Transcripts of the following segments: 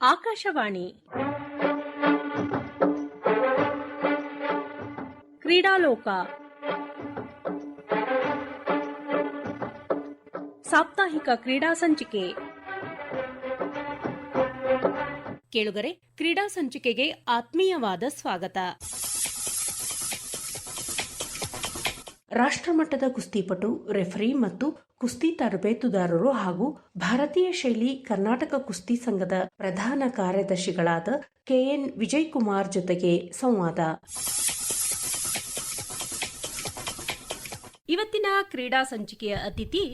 ಆಕಾಶವಾಣಿ. ಕ್ರೀಡಾಲೋಕ. ಸಾಪ್ತಾಹಿಕ ಕ್ರೀಡಾ ಸಂಚಿಕೆ. ಕೇಳುಗರೆ ಕ್ರೀಡಾ ಸಂಚಿಕೆಗೆ ಆತ್ಮೀಯವಾದ ಸ್ವಾಗತ. ರಾಷ್ಟ್ರಮಟ್ಟದ ಕುಸ್ತಿಪಟು, ರೆಫರಿ ಮತ್ತು ಕುಸ್ತಿ ತರಬೇತುದಾರರು ಹಾಗೂ ಭಾರತೀಯ ಶೈಲಿ ಕರ್ನಾಟಕ ಕುಸ್ತಿ ಸಂಘದ ಪ್ರಧಾನ ಕಾರ್ಯದರ್ಶಿಗಳಾದ ಕೆಎನ್ ವಿಜಯ್ ಕುಮಾರ್ ಜೊತೆಗೆ ಸಂವಾದ. ಇವತ್ತಿನ ಕ್ರೀಡಾ ಸಂಚಿಕೆಯ ಅತಿಥಿ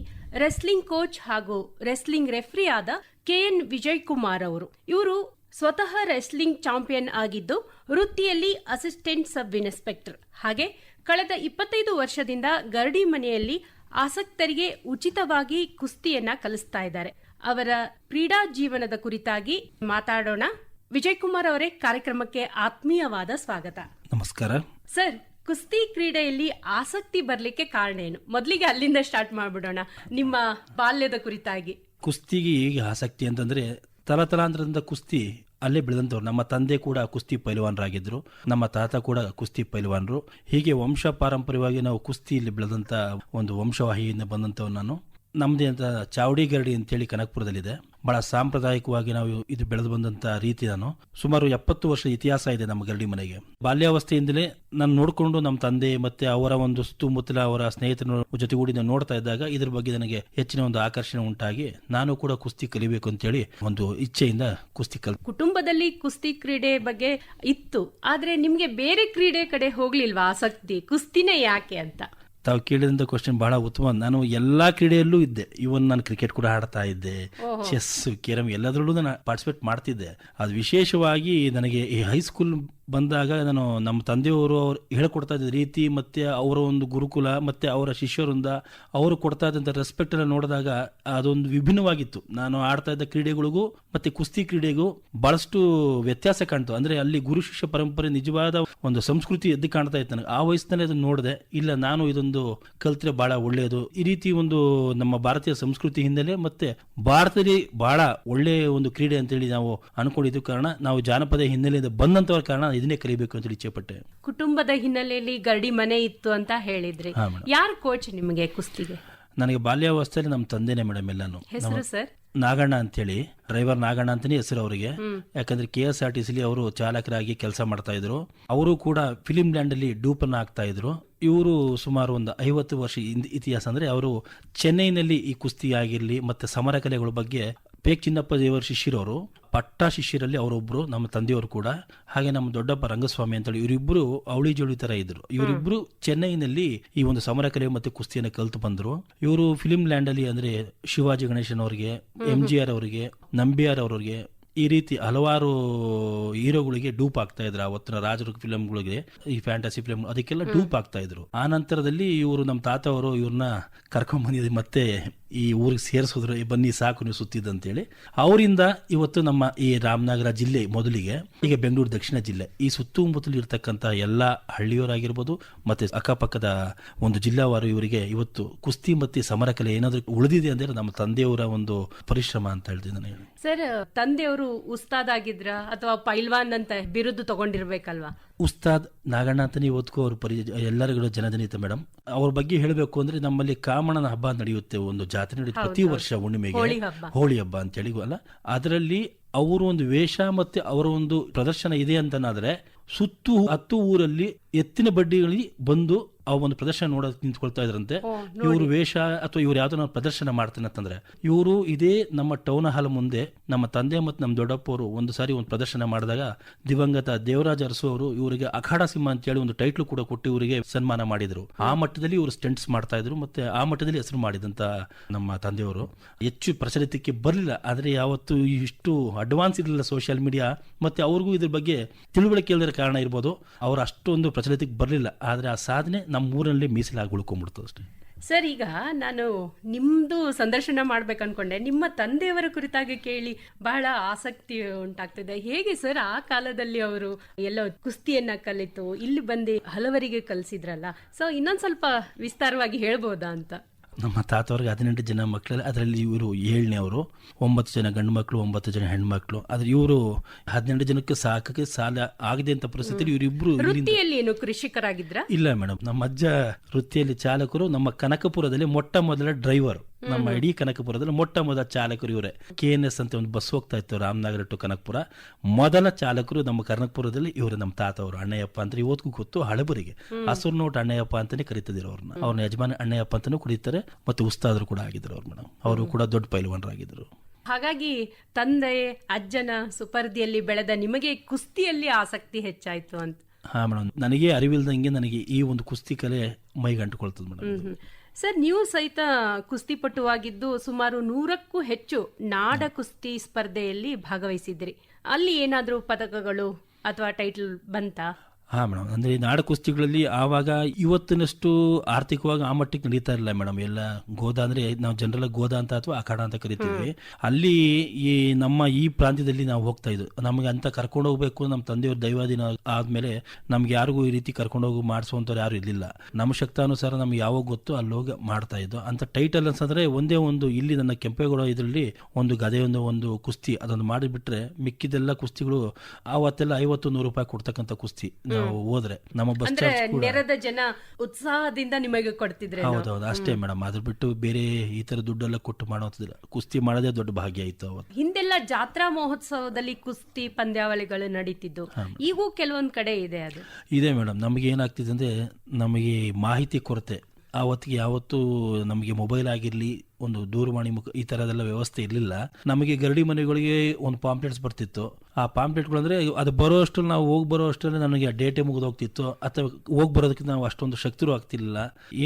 ರೆಸ್ಲಿಂಗ್ ಕೋಚ್ ಹಾಗೂ ರೆಸ್ಲಿಂಗ್ ರೆಫ್ರಿ ಆದ ಕೆಎನ್ ವಿಜಯ್ ಕುಮಾರ್ ಅವರು. ಇವರು ಸ್ವತಃ ರೆಸ್ಲಿಂಗ್ ಚಾಂಪಿಯನ್ ಆಗಿದ್ದು ವೃತ್ತಿಯಲ್ಲಿ ಅಸಿಸ್ಟೆಂಟ್ ಸಬ್ ಇನ್ಸ್ಪೆಕ್ಟರ್. ಹಾಗೆ ಕಳೆದ ಇಪ್ಪತ್ತೈದು ವರ್ಷದಿಂದ ಗರಡಿ ಮನೆಯಲ್ಲಿ ಆಸಕ್ತರಿಗೆ ಉಚಿತವಾಗಿ ಕುಸ್ತಿಯನ್ನ ಕಲಿಸ್ತಾ ಇದ್ದಾರೆ. ಅವರ ಕ್ರೀಡಾ ಜೀವನದ ಕುರಿತಾಗಿ ಮಾತಾಡೋಣ. ವಿಜಯ್ ಕುಮಾರ್ ಅವರೇ ಕಾರ್ಯಕ್ರಮಕ್ಕೆ ಆತ್ಮೀಯವಾದ ಸ್ವಾಗತ. ನಮಸ್ಕಾರ. ಸರ್ ಕುಸ್ತಿ ಕ್ರೀಡೆಯಲ್ಲಿ ಆಸಕ್ತಿ ಬರ್ಲಿಕ್ಕೆ ಕಾರಣ ಏನು? ಮೊದಲಿಗೆ ಅಲ್ಲಿಂದ ಸ್ಟಾರ್ಟ್ ಮಾಡ್ಬಿಡೋಣ ನಿಮ್ಮ ಬಾಲ್ಯದ ಕುರಿತಾಗಿ. ಕುಸ್ತಿಗೆ ಹೇಗೆ ಆಸಕ್ತಿ ಅಂತಂದ್ರೆ ತಲತಲಾಂತರದಿಂದ ಕುಸ್ತಿ ಅಲ್ಲೇ ಬೆಳೆದಂಥವ್ರು. ನಮ್ಮ ತಂದೆ ಕೂಡ ಕುಸ್ತಿ ಪೈಲ್ವಾನರಾಗಿದ್ದರು. ನಮ್ಮ ತಾತ ಕೂಡ ಕುಸ್ತಿ ಪೈಲ್ವಾನರು. ಹೀಗೆ ವಂಶ ಪಾರಂಪರ್ಯವಾಗಿ ನಾವು ಕುಸ್ತಿಯಲ್ಲಿ ಬೆಳೆದಂಥ ಒಂದು ವಂಶವಾಹಿಯಿಂದ ಬಂದಂಥವ್ರು ನಾನು. ನಮ್ಮದೇ ಅಂತ ಚಾವಡಿ ಗರಡಿ ಅಂತೇಳಿ ಕನಕಪುರದಲ್ಲಿದೆ. ಬಹಳ ಸಾಂಪ್ರದಾಯಿಕವಾಗಿ ನಾವು ಇದು ಬೆಳೆದು ಬಂದಂತ ರೀತಿ ನಾನು. ಸುಮಾರು ಎಪ್ಪತ್ತು ವರ್ಷ ಇತಿಹಾಸ ಇದೆ ನಮ್ಮ ಗರಡಿ ಮನೆಗೆ. ಬಾಲ್ಯಾವಸ್ಥೆಯಿಂದಲೇ ನಾನು ನೋಡಿಕೊಂಡು ನಮ್ಮ ತಂದೆ ಮತ್ತೆ ಅವರ ಒಂದು ಸುತ್ತಮುತ್ತಲ ಅವರ ಸ್ನೇಹಿತರ ಜೊತೆಗೂಡಿ ನಾನು ನೋಡ್ತಾ ಇದ್ದಾಗ ಇದ್ರ ಬಗ್ಗೆ ನನಗೆ ಹೆಚ್ಚಿನ ಒಂದು ಆಕರ್ಷಣೆ ಉಂಟಾಗಿ ನಾನು ಕೂಡ ಕುಸ್ತಿ ಕಲಿಬೇಕು ಅಂತೇಳಿ ಒಂದು ಇಚ್ಛೆಯಿಂದ ಕುಸ್ತಿ ಕಲ್. ಕುಟುಂಬದಲ್ಲಿ ಕುಸ್ತಿ ಕ್ರೀಡೆ ಬಗ್ಗೆ ಇತ್ತು. ಆದ್ರೆ ನಿಮ್ಗೆ ಬೇರೆ ಕ್ರೀಡೆ ಕಡೆ ಹೋಗ್ಲಿಲ್ವಾ ಆಸಕ್ತಿ? ಕುಸ್ತಿನೇ ಯಾಕೆ ಅಂತ? ತಾವು ಕೇಳಿದಂಥ ಕ್ವಶನ್ ಬಹಳ ಉತ್ತಮ. ನಾನು ಎಲ್ಲಾ ಕ್ರೀಡೆಯಲ್ಲೂ ಇದ್ದೆ. ಇವನ್ ನಾನು ಕ್ರಿಕೆಟ್ ಕೂಡ ಆಡ್ತಾ ಇದ್ದೆ. ಚೆಸ್ ಕೇರಂ ಎಲ್ಲದರಲ್ಲೂ ನಾನು ಪಾರ್ಟಿಸಿಪೇಟ್ ಮಾಡ್ತಿದ್ದೆ. ಅದು ವಿಶೇಷವಾಗಿ ನನಗೆ ಈ ಹೈಸ್ಕೂಲ್ ಬಂದಾಗ ನಾನು ನಮ್ಮ ತಂದೆಯವರು ಅವ್ರು ಹೇಳ್ಕೊಡ್ತಾ ಇದ್ದ ರೀತಿ ಮತ್ತು ಅವರ ಒಂದು ಗುರುಕುಲ ಮತ್ತು ಅವರ ಶಿಷ್ಯರಿಂದ ಅವರು ಕೊಡ್ತಾ ಇದ್ದಂಥ ರೆಸ್ಪೆಕ್ಟನ್ನು ನೋಡಿದಾಗ ಅದೊಂದು ವಿಭಿನ್ನವಾಗಿತ್ತು. ನಾನು ಆಡ್ತಾ ಇದ್ದ ಕ್ರೀಡೆಗಳಿಗೂ ಮತ್ತು ಕುಸ್ತಿ ಕ್ರೀಡೆಗೂ ಬಹಳಷ್ಟು ವ್ಯತ್ಯಾಸ ಕಾಣ್ತು. ಅಂದರೆ ಅಲ್ಲಿ ಗುರು ಶಿಷ್ಯ ಪರಂಪರೆ ನಿಜವಾದ ಒಂದು ಸಂಸ್ಕೃತಿ ಎದ್ದು ಕಾಣ್ತಾ ಇತ್ತು ನನಗೆ. ಆ ವಯಸ್ಸಿನಲ್ಲಿ ಅದನ್ನು ನೋಡಿದೆ, ಇಲ್ಲ ನಾನು ಇದೊಂದು ಕಲ್ತ್ರೆ ಭಾಳ ಒಳ್ಳೆಯದು. ಈ ರೀತಿ ಒಂದು ನಮ್ಮ ಭಾರತೀಯ ಸಂಸ್ಕೃತಿ ಹಿನ್ನೆಲೆ ಮತ್ತು ಭಾರತದಲ್ಲಿ ಭಾಳ ಒಳ್ಳೆಯ ಒಂದು ಕ್ರೀಡೆ ಅಂತೇಳಿ ನಾವು ಅನ್ಕೊಂಡಿದ್ದು ಕಾರಣ. ನಾವು ಜಾನಪದ ಹಿನ್ನೆಲೆಯಿಂದ ಬಂದಂಥವ್ರ ಕಾರಣ ಇದನ್ನೇ ಕಲಿಬೇಕು ಅಂತ ಇಚ್ಛೆ ಪಟ್ಟೆ ಕುಟುಂಬದ ಹಿನ್ನೆಲೆಯಲ್ಲಿ ಗರಡಿ ಮನೆ ಇತ್ತು ಅಂತ ಹೇಳಿದ್ರಿ. ಯಾರು ಕೋಚ್ ನಿಮಗೆ ಕುಸ್ತಿಗೆ? ನನಗೆ ಬಾಲ್ಯಾವಸ್ಥೆಯಲ್ಲಿ ನಮ್ಮ ತಂದೆನೇ ಮೇಡಮ್ ಎಲ್ಲಾನು. ಹೆಸರು ಸರ್? ನಾಗಣ್ಣ ಅಂತೇಳಿ ಡ್ರೈವರ್ ನಾಗಣ್ಣ ಅಂತಾನೆ ಹೆಸರು ಅವರಿಗೆ. ಯಾಕಂದ್ರೆ ಕೆ ಎಸ್ ಆರ್ ಟಿ ಸಿಲಿ ಅವರು ಚಾಲಕರಾಗಿ ಕೆಲಸ ಮಾಡ್ತಾ ಇದ್ರು. ಅವರು ಕೂಡ ಫಿಲಿಂ ಲ್ಯಾಂಡ್ ಅಲ್ಲಿ ಡೂಪನ್ನ ಆಗ್ತಾ ಇದ್ರು. ಇವರು ಸುಮಾರು ಒಂದು ಐವತ್ತು ವರ್ಷ ಇತಿಹಾಸ ಅಂದ್ರೆ ಅವರು ಚೆನ್ನೈನಲ್ಲಿ ಈ ಕುಸ್ತಿ ಆಗಿರ್ಲಿ ಮತ್ತೆ ಸಮರ ಕಲೆಗಳ ಬಗ್ಗೆ ಪೇಕ್ ಚಿನ್ನಪ್ಪ ದೇವರ ಶಿಷ್ಯರವರು, ಪಟ್ಟ ಶಿಷ್ಯರಲ್ಲಿ ಅವರೊಬ್ರು, ನಮ್ಮ ತಂದೆಯವರು ಕೂಡ, ಹಾಗೆ ನಮ್ಮ ದೊಡ್ಡಪ್ಪ ರಂಗಸ್ವಾಮಿ ಅಂತೇಳಿ ಇವರಿಬ್ರು ಅವಳಿ ಜೋಳಿ ತರ ಇದ್ರು. ಇವರಿಬ್ರು ಚೆನ್ನೈನಲ್ಲಿ ಈ ಒಂದು ಸಮರ ಕಲೆ ಮತ್ತೆ ಕುಸ್ತಿಯನ್ನು ಕಲ್ತು ಬಂದರು. ಇವರು ಫಿಲಿಂ ಲ್ಯಾಂಡ್ ಅಲ್ಲಿ ಅಂದ್ರೆ ಶಿವಾಜಿ ಗಣೇಶನ್ ಅವರಿಗೆ ಎಂ ಜಿ ಆರ್ ಅವರಿಗೆ, ನಂಬಿಯಾರ್ ಅವರಿಗೆ ಈ ರೀತಿ ಹಲವಾರು ಹೀರೋಗಳಿಗೆ ಡೂಪ್ ಆಗ್ತಾ ಇದ್ರು. ಅವತ್ತಿನ ರಾಜರ ಫಿಲಂಗಳಿಗೆ ಈ ಫ್ಯಾಂಟಸಿ ಫಿಲಂ ಅದಕ್ಕೆಲ್ಲ ಡೂಪ್ ಆಗ್ತಾ ಇದ್ರು. ಆ ನಂತರದಲ್ಲಿ ಇವರು ನಮ್ಮ ತಾತ ಅವರು ಇವ್ರನ್ನ ಕರ್ಕೊಂಡ್ ಬಂದಿದ್ದು ಮತ್ತೆ ಈ ಊರಿಗೆ ಸೇರಿಸಿದ್ರು "ಏ, ಬನ್ನಿ ಸಾಕು ನೀವು ಸುತ್ತಿದ್ದಂತೇಳಿ ಅವರಿಂದ ಇವತ್ತು ನಮ್ಮ ಈ ರಾಮನಗರ ಜಿಲ್ಲೆ ಮೊದಲಿಗೆ ಈಗ ಬೆಂಗಳೂರು ದಕ್ಷಿಣ ಜಿಲ್ಲೆ ಈ ಸುತ್ತಮುತ್ತಲು ಇರತಕ್ಕಂಥ ಎಲ್ಲ ಹಳ್ಳಿಯವರಾಗಿರ್ಬೋದು ಮತ್ತೆ ಅಕ್ಕಪಕ್ಕದ ಒಂದು ಜಿಲ್ಲಾವಾರು ಇವರಿಗೆ ಇವತ್ತು ಕುಸ್ತಿ ಮತ್ತು ಸಮರ ಕಲೆ ಏನಾದರೂ ಉಳಿದಿದೆ ಅಂದ್ರೆ ನಮ್ಮ ತಂದೆಯವರ ಒಂದು ಪರಿಶ್ರಮ ಅಂತ ಹೇಳ್ತೀನಿ ನಾನು ಹೇಳಿ. ಸರ್ ತಂದೆಯವರು ಉಸ್ತಾದ್ ಆಗಿದ್ರ ಅಥವಾ ಪೈಲ್ವಾನ್ ಅಂತ ಬಿರುದು ತಗೊಂಡಿರ್ಬೇಕಲ್ವಾ? ಉಸ್ತಾದ್ ನಾಗಣ್ಣ ಓದ್ಕೋ ಅವ್ರ ಪರಿ ಎಲ್ಲರಿಗೂ ಜನಜನಿತ ಮೇಡಮ್ ಅವ್ರ ಬಗ್ಗೆ ಹೇಳಬೇಕು ಅಂದ್ರೆ ನಮ್ಮಲ್ಲಿ ಕಾಮಣ್ಣನ ಹಬ್ಬ ನಡೆಯುತ್ತೆ ಒಂದು ಜಾತ್ರೆ ನಡೆಯುತ್ತೆ ಪ್ರತಿ ವರ್ಷ ಹುಣ್ಣಿಮೆಗೆ. ಹೋಳಿ ಹಬ್ಬ. ಹೋಳಿ ಹಬ್ಬ ಅಂತ ಹೇಳಿ ಅಲ್ಲ? ಅದರಲ್ಲಿ ಅವರು ಒಂದು ವೇಷ ಮತ್ತೆ ಅವರ ಒಂದು ಪ್ರದರ್ಶನ ಇದೆ ಅಂತನಾದ್ರೆ ಸುತ್ತು ಹತ್ತು ಊರಲ್ಲಿ ಎತ್ತಿನ ಬಡ್ಡಿಗಳಲ್ಲಿ ಬಂದು ಆ ಒಂದು ಪ್ರದರ್ಶನ ನೋಡೋಕೆ ನಿಂತ್ಕೊಳ್ತಾ ಇದ್ರಂತೆ. ಇವರು ವೇಷ ಅಥವಾ ಇವ್ರು ಯಾವ್ದೋ ಪ್ರದರ್ಶನ ಮಾಡ್ತೇನೆ ಅಂತಂದ್ರೆ ಇವರು ಇದೇ ನಮ್ಮ ಟೌನ್ ಹಾಲ್ ಮುಂದೆ ನಮ್ಮ ತಂದೆ ಮತ್ತು ನಮ್ಮ ದೊಡ್ಡಪ್ಪ ಅವರು ಒಂದು ಸಾರಿ ಒಂದು ಪ್ರದರ್ಶನ ಮಾಡಿದಾಗ ದಿವಂಗತ ದೇವರಾಜ ಅರಸು ಅವರು ಇವರಿಗೆ ಅಖಾಡ ಸಿಂಹ ಅಂತ ಹೇಳಿ ಒಂದು ಟೈಟ್ಲ್ ಕೂಡ ಕೊಟ್ಟು ಇವರಿಗೆ ಸನ್ಮಾನ ಮಾಡಿದ್ರು. ಆ ಮಟ್ಟದಲ್ಲಿ ಇವರು ಸ್ಟೆಂಟ್ಸ್ ಮಾಡ್ತಾ ಇದ್ರು ಮತ್ತೆ ಆ ಮಟ್ಟದಲ್ಲಿ ಹೆಸರು ಮಾಡಿದಂತ ನಮ್ಮ ತಂದೆಯವರು. ಹೆಚ್ಚು ಪ್ರಚಲಿತಕ್ಕೆ ಬರಲಿಲ್ಲ ಆದ್ರೆ ಯಾವತ್ತು ಇಷ್ಟು ಅಡ್ವಾನ್ಸ್ ಇರಲಿಲ್ಲ ಸೋಷಿಯಲ್ ಮೀಡಿಯಾ ಮತ್ತೆ ಅವ್ರಿಗೂ ಇದ್ರ ಬಗ್ಗೆ ತಿಳುವಳಿಕೆ ಇಲ್ಲದ ಕಾರಣ ಇರ್ಬೋದು. ಅವರು ಅಷ್ಟೊಂದು ಪ್ರಚಲಿತಕ್ಕೆ ಬರಲಿಲ್ಲ ಆದ್ರೆ ಆ ಸಾಧನೆ ನಮ್ಮ ಊರಲ್ಲಿ ಮೀಸಲಾಗಿ ಉಳ್ಕೊಂಡ್ಬಿಡ್ತು ಅಷ್ಟೇ. ಸರ್, ಈಗ ನಾನು ನಿಮ್ಮದು ಸಂದರ್ಶನ ಮಾಡ್ಬೇಕು ಅನ್ಕೊಂಡೆ ನಿಮ್ಮ ತಂದೆಯವರ ಕುರಿತಾಗಿ ಕೇಳಿ ಬಹಳ ಆಸಕ್ತಿ ಉಂಟಾಗ್ತಿದೆ. ಹೇಗೆ ಸರ್ ಆ ಕಾಲದಲ್ಲಿ ಅವರು ಎಲ್ಲ ಕುಸ್ತಿಯನ್ನ ಕಲಿತು, ಇಲ್ಲಿ ಬಂದು ಹಲವರಿಗೆ ಕಲಿಸಿದ್ರಲ್ಲ? ಸೊ ಇನ್ನೊಂದು ಸ್ವಲ್ಪ ವಿಸ್ತಾರವಾಗಿ ಹೇಳ್ಬೋದಾ ಅಂತ? ನಮ್ಮ ತಾತವ್ರಿಗೆ ಹದಿನೆಂಟು ಜನ ಮಕ್ಕಳಲ್ಲಿ ಅದರಲ್ಲಿ ಇವರು ಏಳನೇ ಅವರು ಒಂಬತ್ತು ಜನ ಗಂಡು ಮಕ್ಕಳು ಒಂಬತ್ತು ಜನ ಹೆಣ್ಮಕ್ಳು ಆದ್ರೆ ಇವರು ಹದಿನೆಂಟು ಜನಕ್ಕೆ ಸಾಕಕ್ಕೆ ಸಾಲ ಆಗದೆ ಅಂತ ಪರಿಸ್ಥಿತಿ ಇವರಿಬ್ರು ಏನು ಕೃಷಿಕರಾಗಿದ್ರ? ಇಲ್ಲ ಮೇಡಮ್. ನಮ್ಮ ಅಜ್ಜ ವೃತ್ತಿಯಲ್ಲಿ ಚಾಲಕರು ನಮ್ಮ ಕನಕಪುರದಲ್ಲಿ ಮೊಟ್ಟ ಮೊದಲ ಡ್ರೈವರ್ ನಮ್ಮ ಇಡೀ ಕನಕಪುರದಲ್ಲಿ ಮೊಟ್ಟ ಮೊದಲ ಚಾಲಕರು ಇವರೇ. ಕೆ ಎನ್ ಎಸ್ ಅಂತ ಒಂದು ಬಸ್ ಹೋಗ್ತಾ ಇತ್ತು ರಾಮನಗರ ಟು ಕನಕಪುರ. ಮೊದಲ ಚಾಲಕರು ನಮ್ಮ ಕನಕಪುರದಲ್ಲಿ ಇವರು ನಮ್ಮ ತಾತ ಅವರು ಅಣ್ಣಯ್ಯಪ್ಪ ಅಂತ ಇವತ್ತಿಗೂ ಗೊತ್ತು ಹಳಬರಿಗೆ. ಹಸುರು ನೋಟ್ ಅಣ್ಣಯ್ಯಪ್ಪ ಅಂತಾನೆ ಕರೀತಿದ್ರು ಅವ್ರನ್ನ. ಅವ್ರ ಯಜಮಾನ ಅಣ್ಣಯ್ಯಪ್ಪ ಅಂತಾನೂ ಕುಡಿತಾರೆ ಮತ್ತೆ ಉಸ್ತಾದ್ರು ಕೂಡ ಆಗಿದ್ರು ಅವ್ರು ಮೇಡಮ್. ಅವರು ಕೂಡ ದೊಡ್ಡ ಪೈಲ್ವಾನರಾಗಿದ್ರು. ಹಾಗಾಗಿ ತಂದೆ ಅಜ್ಜನ ಸುಪರ್ದಿಯಲ್ಲಿ ಬೆಳೆದ ನಿಮಗೆ ಕುಸ್ತಿಯಲ್ಲಿ ಆಸಕ್ತಿ ಹೆಚ್ಚಾಯ್ತು ಅಂತ. ಹಾ ಮೇಡಮ್. ನನಗೆ ಅರಿವಿಲ್ದಂಗೆ ನನಗೆ ಈ ಒಂದು ಕುಸ್ತಿ ಕಲೆ ಮೈಗಂಟುಕೊಳ್ತದೆ ಮೇಡಮ್. ಸರ್, ನೀವು ಸಹಿತ ಕುಸ್ತಿಪಟುವಾಗಿದ್ದು ಸುಮಾರು ನೂರಕ್ಕೂ ಹೆಚ್ಚು ನಾಡ ಕುಸ್ತಿ ಸ್ಪರ್ಧೆಯಲ್ಲಿ ಭಾಗವಹಿಸಿದ್ರಿ ಅಲ್ಲಿ ಏನಾದರೂ ಪದಕಗಳು ಅಥವಾ ಟೈಟಲ್ ಬಂತಾ? ಹಾ ಮೇಡಮ್. ಅಂದರೆ ನಾಡ ಕುಸ್ತಿಗಳಲ್ಲಿ ಆವಾಗ ಇವತ್ತಿನಷ್ಟು ಆರ್ಥಿಕವಾಗಿ ಆ ಮಟ್ಟಿಗೆ ನಡೀತಾ ಇರಲಿಲ್ಲ ಮೇಡಮ್. ಎಲ್ಲ ಗೋದಾ ಅಂದರೆ ನಾವು ಜನರಲ್ ಗೋದಾ ಅಂತ ಅಥವಾ ಅಖಾಡ ಅಂತ ಕರಿತೀವಿ ಅಲ್ಲಿ ಈ ನಮ್ಮ ಈ ಪ್ರಾಂತ್ಯದಲ್ಲಿ ನಾವು ಹೋಗ್ತಾ ಇದ್ದು ನಮಗೆ ಅಂತ ಕರ್ಕೊಂಡು ಹೋಗಬೇಕು ನಮ್ಮ ತಂದೆಯವ್ರ ದೈವಾದಿನ ಆದಮೇಲೆ ನಮ್ಗೆ ಯಾರಿಗೂ ಈ ರೀತಿ ಕರ್ಕೊಂಡು ಹೋಗಿ ಮಾಡಿಸುವಂಥವ್ರು ಯಾರು ಇರಲಿಲ್ಲ. ನಮ್ಮ ಶಕ್ತಾನುಸಾರ ನಮ್ಗೆ ಯಾವಾಗ ಗೊತ್ತು ಅಲ್ಲಿ ಹೋಗಿ ಮಾಡ್ತಾ ಇದ್ದು. ಅಂತ ಟೈಟಲ್ ಅನ್ಸಂದ್ರೆ ಒಂದೇ ಒಂದು ಇಲ್ಲಿ ನನ್ನ ಕೆಂಪೇಗೌಡ ಇದರಲ್ಲಿ ಒಂದು ಗದೆಯೊಂದು ಒಂದು ಕುಸ್ತಿ ಅದೊಂದು ಮಾಡಿಬಿಟ್ರೆ ಮಿಕ್ಕಿದೆಲ್ಲ ಕುಸ್ತಿಗಳು ಆವತ್ತೆಲ್ಲ ಐವತ್ತು ನೂರು ರೂಪಾಯಿ ಕೊಡ್ತಕ್ಕಂಥ ಕುಸ್ತಿ. ನಾವು ಹೋದ್ರೆ ನಮ್ಮ ಬಸ್ ಅಂದ್ರೆ ನೆರೆದ ಜನ ಉತ್ಸಾಹದಿಂದ ನಿಮಗೆ ಕೊಡ್ತಿದ್ರೆ ಹೌದೌದು ಅಷ್ಟೇ ಮೇಡಮ್. ಅದ್ರ ಬಿಟ್ಟು ಬೇರೆ ಈ ತರ ದುಡ್ಡೆಲ್ಲ ಕೊಟ್ಟು ಮಾಡೋದಿಲ್ಲ. ಕುಸ್ತಿ ಮಾಡೋದೇ ದೊಡ್ಡ ಭಾಗ್ಯ ಆಯ್ತು ಅವತ್ತು. ಹಿಂದೆಲ್ಲ ಜಾತ್ರಾ ಮಹೋತ್ಸವದಲ್ಲಿ ಕುಸ್ತಿ ಪಂದ್ಯಾವಳಿಗಳು ನಡೀತಿದ್ದು. ಈಗೂ ಕೆಲವೊಂದ್ ಕಡೆ ಇದೆ ಅದು. ಇದೆ ಮೇಡಮ್. ನಮಗೆ ಏನಾಗ್ತಿದೆ ಅಂದ್ರೆ ನಮಗೆ ಮಾಹಿತಿ ಕೊರತೆ. ಆವತ್ತಿಗೆ ಯಾವತ್ತು ನಮಗೆ ಮೊಬೈಲ್ ಆಗಿರಲಿ, ಒಂದು ದೂರವಾಣಿ ಮುಖ, ಈ ಥರದೆಲ್ಲ ವ್ಯವಸ್ಥೆ ಇರಲಿಲ್ಲ. ನಮಗೆ ಗರಡಿ ಮನೆಗಳಿಗೆ ಒಂದು ಪಾಂಪ್ಲೆಟ್ಸ್ ಬರ್ತಿತ್ತು. ಆ ಪಾಂಪ್ಲೆಟ್ಗಳು ಅಂದರೆ ಅದು ಬರೋ ಅಷ್ಟರಲ್ಲಿ ನಾವು ಹೋಗಿ ಬರೋ ಅಷ್ಟರಲ್ಲಿ ನನಗೆ ಆ ಡೇಟೆ ಮುಗಿದೋಗ್ತಿತ್ತು ಅಥವಾ ಹೋಗಿ ಬರೋದಕ್ಕಿಂತ ನಾವು ಅಷ್ಟೊಂದು ಶಕ್ತಿರು ಆಗ್ತಿಲ್ಲ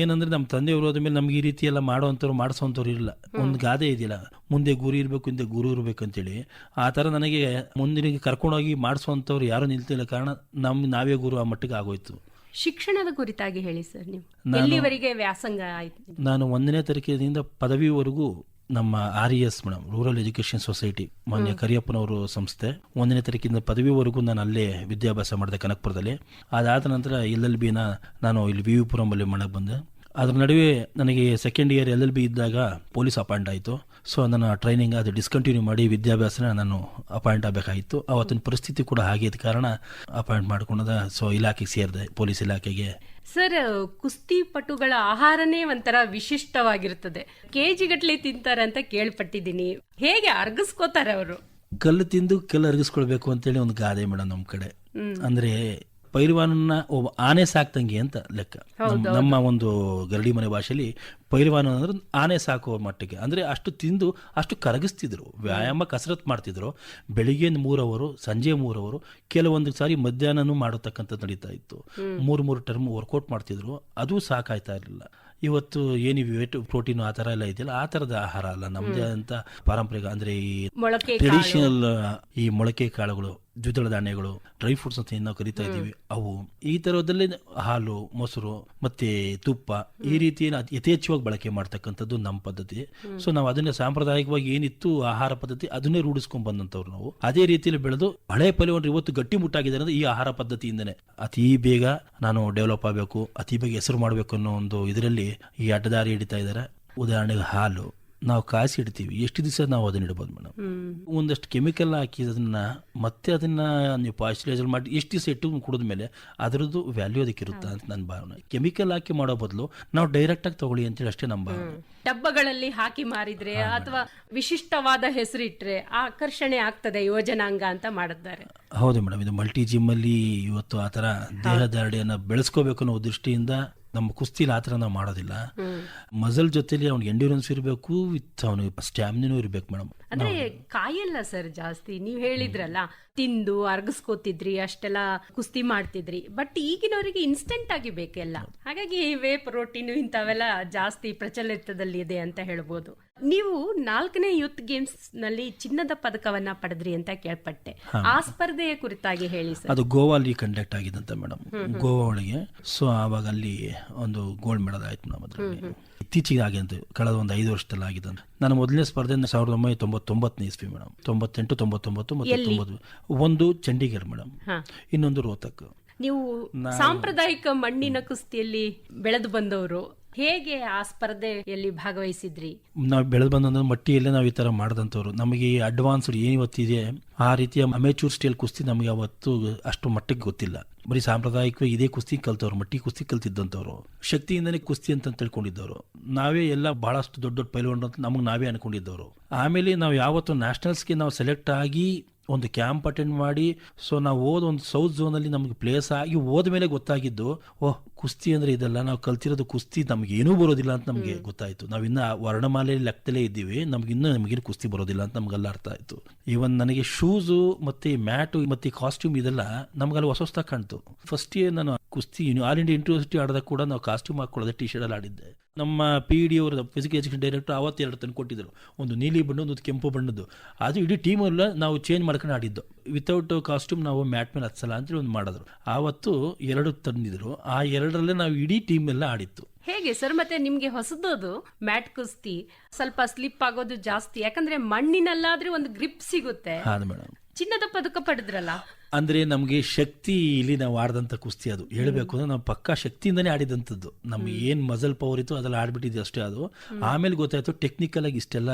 ಏನಂದ್ರೆ ನಮ್ಮ ತಂದೆಯವರು ಹೋದ ಮೇಲೆ ನಮ್ಗೆ ಈ ರೀತಿ ಎಲ್ಲ ಮಾಡೋವಂಥವ್ರು, ಮಾಡಿಸೋವಂಥವ್ರು ಇಲ್ಲ ಒಂದು ಗಾದೆ ಇದೆಯಲ್ಲ, ಮುಂದೆ ಗುರಿ ಇರಬೇಕು, ಹಿಂದೆ ಗುರು ಇರಬೇಕು ಅಂತೇಳಿ ಆ ಥರ ನನಗೆ ಮುಂದಿನ ಕರ್ಕೊಂಡೋಗಿ ಮಾಡಿಸೋವಂಥವ್ರು ಯಾರು ನಿಲ್ತಿಲ್ಲ. ಕಾರಣ ನಮ್ಮ ನಾವೇ ಗುರು ಆ ಮಟ್ಟಿಗೆ ಆಗೋಯ್ತು. ಶಿಕ್ಷಣದ ಕುರಿತಾಗಿ ಹೇಳಿ ಸರ್ ನೀವು. ಎಲ್ಲಿವರೆಗೆ ವ್ಯಾಸಂಗ ಆಯ್ತು ನಾನು ಒಂದನೇ ತರಗತಿಯಿಂದ ಪದವಿವರೆಗೂ ನಮ್ಮ R E S madam rural education society ಮಾನ್ಯ ಕರಿಯಪ್ಪನವರು ಸಂಸ್ಥೆ. ಒಂದನೇ ತರಗತಿಯಿಂದ ಪದವಿವರೆಗೂ ನಾನು ಅಲ್ಲೇ ವಿದ್ಯಾಭ್ಯಾಸ ಮಾಡಿದೆ ಕನಕಪುರದಲ್ಲಿ. ಅದಾದ ನಂತರ ಎಲ್ ಎಲ್ ಬಿನ ನಾನು ಇಲ್ಲಿ ವಿ ವಿ ಅಲ್ಲಿ ಮಾಡಕ್ಕೆ ಬಂದೆ. ಅದ್ರ ನಡುವೆ ನನಗೆ second year L L B ಇದ್ದಾಗ ಪೊಲೀಸ್ ಅಪಾಯಿಂಟ್ ಆಯಿತು. ಸೊ ನನ್ನ ಟ್ರೈನಿಂಗ್ ಅದು ಡಿಸ್ಕಂಟಿನ್ಯೂ ಮಾಡಿ ವಿದ್ಯಾಭ್ಯಾಸನ ನಾನು ಅಪಾಯಿಂಟ್ ಆಗಬೇಕಾಯಿತು ಅವತ್ತಿನ ಪರಿಸ್ಥಿತಿ ಕೂಡ ಹಾಗೆ ಇದ್ದ ಕಾರಣ ಅಪಾಯಿಂಟ್ ಮಾಡ್ಕೊಂಡದ. ಸೊ ಇಲಾಖೆಗೆ ಸೇರಿದೆ ಪೊಲೀಸ್ ಇಲಾಖೆಗೆ. ಸರ್ ಕುಸ್ತಿ ಪಟುಗಳ ಆಹಾರನೇ ಒಂಥರ ವಿಶಿಷ್ಟವಾಗಿರುತ್ತದೆ ಕೆಜಿ ಗಟ್ಲೆ ತಿಂತಾರೆ ಅಂತ ಕೇಳ್ಪಟ್ಟಿದ್ದೀನಿ. ಹೇಗೆ ಅರ್ಗಿಸ್ಕೋತಾರೆ ಅವರು? ಕಲ್ಲು ತಿಂದು ಕಲ್ಲು ಅರ್ಗಿಸ್ಕೊಳ್ಬೇಕು ಅಂತೇಳಿ ಒಂದು ಗಾದೆ ಮೇಡಮ್ ನಮ್ಮ ಕಡೆ. ಅಂದ್ರೆ ಪೈಲ್ವಾನನ್ನ ಒಬ್ಬ ಆನೆ ಸಾಕ್ತಂಗೆ ಅಂತ ಲೆಕ್ಕ. ನಮ್ಮ- ಒಂದು ಗರಡಿ ಮನೆ ಭಾಷೆಯಲ್ಲಿ ಪೈಲ್ವಾನ ಅಂದ್ರೆ ಆನೆ ಸಾಕುವ ಮಟ್ಟಿಗೆ. ಅಂದ್ರೆ ಅಷ್ಟು ತಿಂದು ಅಷ್ಟು ಕರಗಿಸ್ತಿದ್ರು. ವ್ಯಾಯಾಮ ಕಸರತ್ ಮಾಡ್ತಿದ್ರು. ಬೆಳಿಗ್ಗೆ ಮೂರವರು ಅವರು ಸಂಜೆ ಮೂರವರು ಅವರು ಕೆಲವೊಂದು ಸಾರಿ ಮಧ್ಯಾಹ್ನನೂ ಮಾಡತಕ್ಕಂಥದ್ದು ನಡೀತಾ ಇತ್ತು. ಮೂರು ಮೂರು ಟರ್ಮ್ ವರ್ಕೌಟ್ ಮಾಡ್ತಿದ್ರು. ಅದು ಸಾಕಾಯ್ತಾ ಇರಲಿಲ್ಲ. ಇವತ್ತು ಏನು ವೇಟ್ ಪ್ರೋಟೀನ್ ಆ ಥರ ಎಲ್ಲ ಇದೆಯಲ್ಲ ಆ ಥರದ ಆಹಾರ ಅಲ್ಲ. ನಮ್ಮದೇ ಅಂತ ಪಾರಂಪರಿಕ ಅಂದ್ರೆ ಈ ಟ್ರೆಡಿಷನಲ್ ಈ ಮೊಳಕೆ ಕಾಳುಗಳು ದ್ವಿದಳ ಧಾನ್ಯಗಳು ಡ್ರೈ ಫ್ರೂಟ್ಸ್ ಅಂತ ಏನ್ ನಾವು ಕರಿತಾ ಇದೀವಿ ಅವು ಈ ತರದಲ್ಲಿ ಹಾಲು ಮೊಸರು ಮತ್ತೆ ತುಪ್ಪ ಈ ರೀತಿ ಯಥೇಚ್ಛವಾಗಿ ಬಳಕೆ ಮಾಡ್ತಕ್ಕಂಥದ್ದು ನಮ್ಮ ಪದ್ಧತಿ. ಸೊ ನಾವು ಅದನ್ನೇ ಸಾಂಪ್ರದಾಯಿಕವಾಗಿ ಏನಿತ್ತು ಆಹಾರ ಪದ್ಧತಿ ಅದನ್ನೇ ರೂಢಿಸ್ಕೊಂಡ್ ಬಂದಂತವ್ರು ನಾವು. ಅದೇ ರೀತಿಯಲ್ಲಿ ಬೆಳೆದು ಹಳೆ ಪಲ್ಯವನ್ನು ಇವತ್ತು ಗಟ್ಟಿ ಮುಟ್ಟಾಗಿದೆ ಅಂದ್ರೆ ಈ ಆಹಾರ ಪದ್ಧತಿಯಿಂದನೇ. ಅತಿ ಬೇಗ ನಾನು ಡೆವಲಪ್ ಆಗಬೇಕು ಅತಿ ಬೇಗ ಹೆಸರು ಮಾಡಬೇಕು ಅನ್ನೋ ಒಂದು ಇದರಲ್ಲಿ ಈ ಅಡ್ಡದಾರಿ ಹಿಡಿತಾ ಇದ್ದಾರೆ. ಉದಾಹರಣೆಗೆ ಹಾಲು. ನಾವು ಕಾಸಿ ಇಡ್ತೀವಿ. ಎಷ್ಟು ದಿವಸ ನಾವು ಅದನ್ನ ಇಡ್ಬೋದು ಮೇಡಮ್? ಒಂದಷ್ಟು ಕೆಮಿಕಲ್ ಹಾಕಿ ಅದನ್ನ ಮತ್ತೆ ಅದನ್ನ ನೀವು ಪಾಶ್ಚರೈಸರ್ ಮಾಡಿ ಎಷ್ಟು ದಿವಸ ಇಟ್ಟು ಕುಡಿದ ಮೇಲೆ ಅದರದ್ದು ವ್ಯಾಲ್ಯೂ ಅದಕ್ಕೆ ಇರುತ್ತಾ ಅಂತ ನನ್ನ ಭಾವನೆ. ಕೆಮಿಕಲ್ ಹಾಕಿ ಮಾಡೋ ಬದಲು ನಾವು ಡೈರೆಕ್ಟ್ ಆಗಿ ತಗೊಳ್ಳಿ ಅಂತೇಳಿ ಅಷ್ಟೇ ನಮ್ಮ ಭಾವನೆ. ಡಬ್ಬಗಳಲ್ಲಿ ಹಾಕಿ ಮಾರಿದ್ರೆ ಅಥವಾ ವಿಶಿಷ್ಟವಾದ ಹೆಸರಿಟ್ರೆ ಆಕರ್ಷಣೆ ಆಗ್ತದೆ ಯೋಜನಾಂಗ ಅಂತ ಮಾಡಿದ್ದಾರೆ. ಹೌದು ಮೇಡಮ್. ಇದು ಮಲ್ಟಿ ಜಿಮ್ ಅಲ್ಲಿ ಇವತ್ತು ಆ ತರ ದೇಹದಾರ್ಢ್ಯನ ಬೆಳೆಸ್ಕೋಬೇಕು ಅನ್ನೋ ದೃಷ್ಟಿಯಿಂದ ನಮ್ಮ ಕುಸ್ತಿಲಿ ಆ ಥರ ನಾವು ಮಾಡೋದಿಲ್ಲ. ಮಜಲ್ ಜೊತೆಲಿ ಅವ್ನಿಗೆ ಎಂಡ್ಯೂರೆನ್ಸ್ ಇರಬೇಕು ವಿತ್ ಅವನಿಗೆ ಸ್ಟ್ಯಾಮಿನೂ ಇರಬೇಕು ಮೇಡಮ್. ಅಂದ್ರೆ ಕಾಯಲ್ಲ ಸರ್ ಜಾಸ್ತಿ. ನೀವು ಹೇಳಿದ್ರಲ್ಲ ತಿಂದು ಅರ್ಗಿಸ್ಕೋತಿದ್ರಿ ಅಷ್ಟೆಲ್ಲ ಕುಸ್ತಿ ಮಾಡ್ತಿದ್ರಿ. ಬಟ್ ಈಗಿನವರಿಗೆ ಇನ್ಸ್ಟೆಂಟ್ ಆಗಿ ಬೇಕೆಲ್ಲ. ಹಾಗಾಗಿ ವೇ ಪ್ರೋಟೀನ್ ಇಂಥವೆಲ್ಲ ಜಾಸ್ತಿ ಪ್ರಚಲಿತದಲ್ಲಿ ಇದೆ ಅಂತ ಹೇಳ್ಬೋದು. ನೀವು ನಾಲ್ಕನೇ ಯೂತ್ ಗೇಮ್ಸ್ನಲ್ಲಿ ಚಿನ್ನದ ಪದಕವನ್ನ ಪಡೆದ್ರಿ ಅಂತ ಕೇಳ್ಪಟ್ಟೆ. ಆ ಸ್ಪರ್ಧೆಯ ಕುರಿತಾಗಿ ಹೇಳಿ ಸರ್. ಅದು ಗೋವಾಲಿ ಕಂಡಕ್ಟ್ ಆಗಿದಂತೆ ಮೇಡಮ್. ಗೋವಾ ಒಳಗೆ. ಸೊ ಆವಾಗ ಅಲ್ಲಿ ಒಂದು ಗೋಲ್ಡ್ ಮೆಡಲ್ ಆಯ್ತು ನಮ್ಮ ಅದರಲ್ಲಿ. ಇತ್ತೀಚೆಗೆ ಆಗಿದ್ದು ಕಳೆದ ಒಂದು ಐದು ವರ್ಷದಲ್ಲಿ ಆಗಿದೆ ನನ್ನ ಮೊದಲನೇ ಸ್ಪರ್ಧೆ ಸಾವಿರದ ಒಂಬೈನೂರ ತೊಂಬತ್ತೊಂಬತ್ತನೇ ಇಸ್ವಿ ಮೇಡಮ್. ತೊಂಬತ್ತೆಂಟು ತೊಂಬತ್ತೊಂಬತ್ತು ಮತ್ತೆ ತೊಂಬತ್ತು ಒಂದು ಚಂಡೀಗಢ ಮೇಡಮ್. ಇನ್ನೊಂದು ರೋಹತಕ್ ನೀವು ಸಾಂಪ್ರದಾಯಿಕ ಮಣ್ಣಿನ ಕುಸ್ತಿಯಲ್ಲಿ ಬೆಳೆದು ಬಂದವರು ಹೇಗೆ ಆ ಸ್ಪರ್ಧೆಯಲ್ಲಿ ಭಾಗವಹಿಸಿದ್ರಿ? ನಾವು ಬೆಳೆದು ಬಂದ ಮಟ್ಟಿಯಲ್ಲೇ ನಾವು ಈ ತರ ಮಾಡಿದಂಥವ್ರು. ನಮಗೆ ಈ ಅಡ್ವಾನ್ಸ್ಡ್ ಏನು ಇವತ್ತಿದೆ ಆ ರೀತಿಯ ಅಮೇಚೂರ್ ಸ್ಟೈಲ್ ಕುಸ್ತಿ ನಮಗೆ ಅವತ್ತು ಅಷ್ಟು ಮಟ್ಟಿಗೆ ಗೊತ್ತಿಲ್ಲ. ಬರೀ ಸಾಂಪ್ರದಾಯಿಕ ಇದೇ ಕುಸ್ತಿ ಕಲ್ತವ್ರು ಮಟ್ಟಿ ಕುಸ್ತಿ ಕಲ್ತಿದ್ದಂಥವ್ರು. ಶಕ್ತಿಯಿಂದನೇ ಕುಸ್ತಿ ಅಂತ ತಿಳ್ಕೊಂಡಿದ್ದವರು. ನಾವೇ ಎಲ್ಲ ಬಹಳಷ್ಟು ದೊಡ್ಡ ದೊಡ್ಡ ಪೈಲ್ವಂಡ್ ಅಂತ ನಮಗೆ ನಾವೇ ಅನ್ಕೊಂಡಿದ್ದವರು. ಆಮೇಲೆ ನಾವು ಯಾವತ್ತು ನ್ಯಾಷನಲ್ಸ್ಗೆ ನಾವು ಸೆಲೆಕ್ಟ್ ಆಗಿ ಒಂದು ಕ್ಯಾಂಪ್ ಅಟೆಂಡ್ ಮಾಡಿ ಸೊ ನಾವು ಹೋದ ಒಂದು ಸೌತ್ ಝೋನಲ್ಲಿ ನಮಗೆ ಪ್ಲೇಸ್ ಆಗಿ ಹೋದ ಮೇಲೆ ಗೊತ್ತಾಗಿದ್ದು ಓಹ್ ಕುಸ್ತಿ ಅಂದ್ರೆ ಇದೆಲ್ಲ ನಾವು ಕಲ್ತಿರೋದು ಕುಸ್ತಿ ನಮ್ಗೆ ಏನೂ ಬರೋದಿಲ್ಲ ಅಂತ ನಮಗೆ ಗೊತ್ತಾಯಿತು. ನಾವು ಇನ್ನ ವರ್ಣಮಾಲೆ ಲೆಕ್ಕದಲ್ಲೇ ಇದ್ದೀವಿ ನಮ್ಗೆ ಇನ್ನೂ ನಮಗೇನು ಕುಸ್ತಿ ಬರೋದಿಲ್ಲ ಅಂತ ನಮ್ಗೆಲ್ಲ ಅರ್ಥ ಆಯಿತು. ಈವನ್ ನನಗೆ ಶೂಸು ಮತ್ತೆ ಮ್ಯಾಟು ಮತ್ತೆ ಕಾಸ್ಟ್ಯೂಮ್ ಇದೆಲ್ಲ ನಮ್ಗಲ್ಲಿ ಹೊಸ ಹೊಸದಾಗಿ ಕಾಣ್ತು. ಫಸ್ಟ್ ಇಯರ್ ನಾನು ಕುಸ್ತಿ ಆಲ್ ಇಂಡಿಯಾ ಯೂನಿವರ್ಸಿಟಿ ಆಡಿದಾಗ ಕೂಡ ನಾವು ಕಾಸ್ಟ್ಯೂಮ್ ಹಾಕೊಳ್ಳೋದೆ ಟಿ ಶರ್ಟ್ ಅಲ್ಲಿ ಆಡಿದ್ದೆ. ನಮ್ಮ ಪಿ ಡಿ ಅವರ ಫಿಸಿಕಲ್ ಎಜುಕೇಷನ್ ಡೈರೆಕ್ಟರ್ ಅವತ್ತು ಎರಡು ತಂದು ಕೊಟ್ಟಿದ್ದರು ಒಂದು ನೀಲಿ ಬಣ್ಣ ಒಂದು ಕೆಂಪು ಬಣ್ಣದ್ದು. ಅದು ಇಡೀ ಟೀಮಲ್ಲ ನಾವು ಚೇಂಜ್ ಮಾಡ್ಕೊಂಡು ಆಡಿದ್ದು. ವಿತೌಟ್ ಕಾಸ್ಟ್ಯೂಮ್ ನಾವು ಮ್ಯಾಟ್ ಮೇಲೆ ಹತ್ಸಲ್ಲ ಅಂತೇಳಿ ಒಂದು ಮಾಡಿದ್ರು. ಆವತ್ತು ಎರಡು ತಂದಿದ್ರು. ಆ ಎರಡರಲ್ಲೇ ನಾವು ಇಡೀ ಟೀಮ್ ಎಲ್ಲ ಆಡಿತ್ತು. ಹೇಗೆ ಸರ್ ಮತ್ತೆ ನಿಮ್ಗೆ ಹೊಸದದು ಮ್ಯಾಟ್ ಕುಸ್ತಿ ಸ್ವಲ್ಪ ಸ್ಲಿಪ್ ಆಗೋದು ಜಾಸ್ತಿ. ಯಾಕಂದ್ರೆ ಮಣ್ಣಿನಲ್ಲಾದ್ರೆ ಒಂದು ಗ್ರಿಪ್ ಸಿಗುತ್ತೆ. ಚಿನ್ನದ ಪದಕ ಪಡೆದ್ರಲ್ಲ? ಅಂದ್ರೆ ನಮಗೆ ಶಕ್ತಿ ಇಲ್ಲಿ ನಾವು ಆಡಿದಂಥ ಕುಸ್ತಿ ಅದು. ಹೇಳಬೇಕು ಅಂದ್ರೆ ನಾವು ಪಕ್ಕಾ ಶಕ್ತಿಯಿಂದನೇ ಆಡಿದಂಥದ್ದು. ನಮ್ಗೆ ಏನ್ ಮಜಲ್ ಪವರ್ ಇತ್ತು ಅದ್ರಲ್ಲಿ ಆಡ್ಬಿಟ್ಟಿದ್ವಿ ಅಷ್ಟೇ ಅದು. ಆಮೇಲೆ ಗೊತ್ತಾಯ್ತು ಟೆಕ್ನಿಕಲ್ ಆಗಿ ಇಷ್ಟೆಲ್ಲ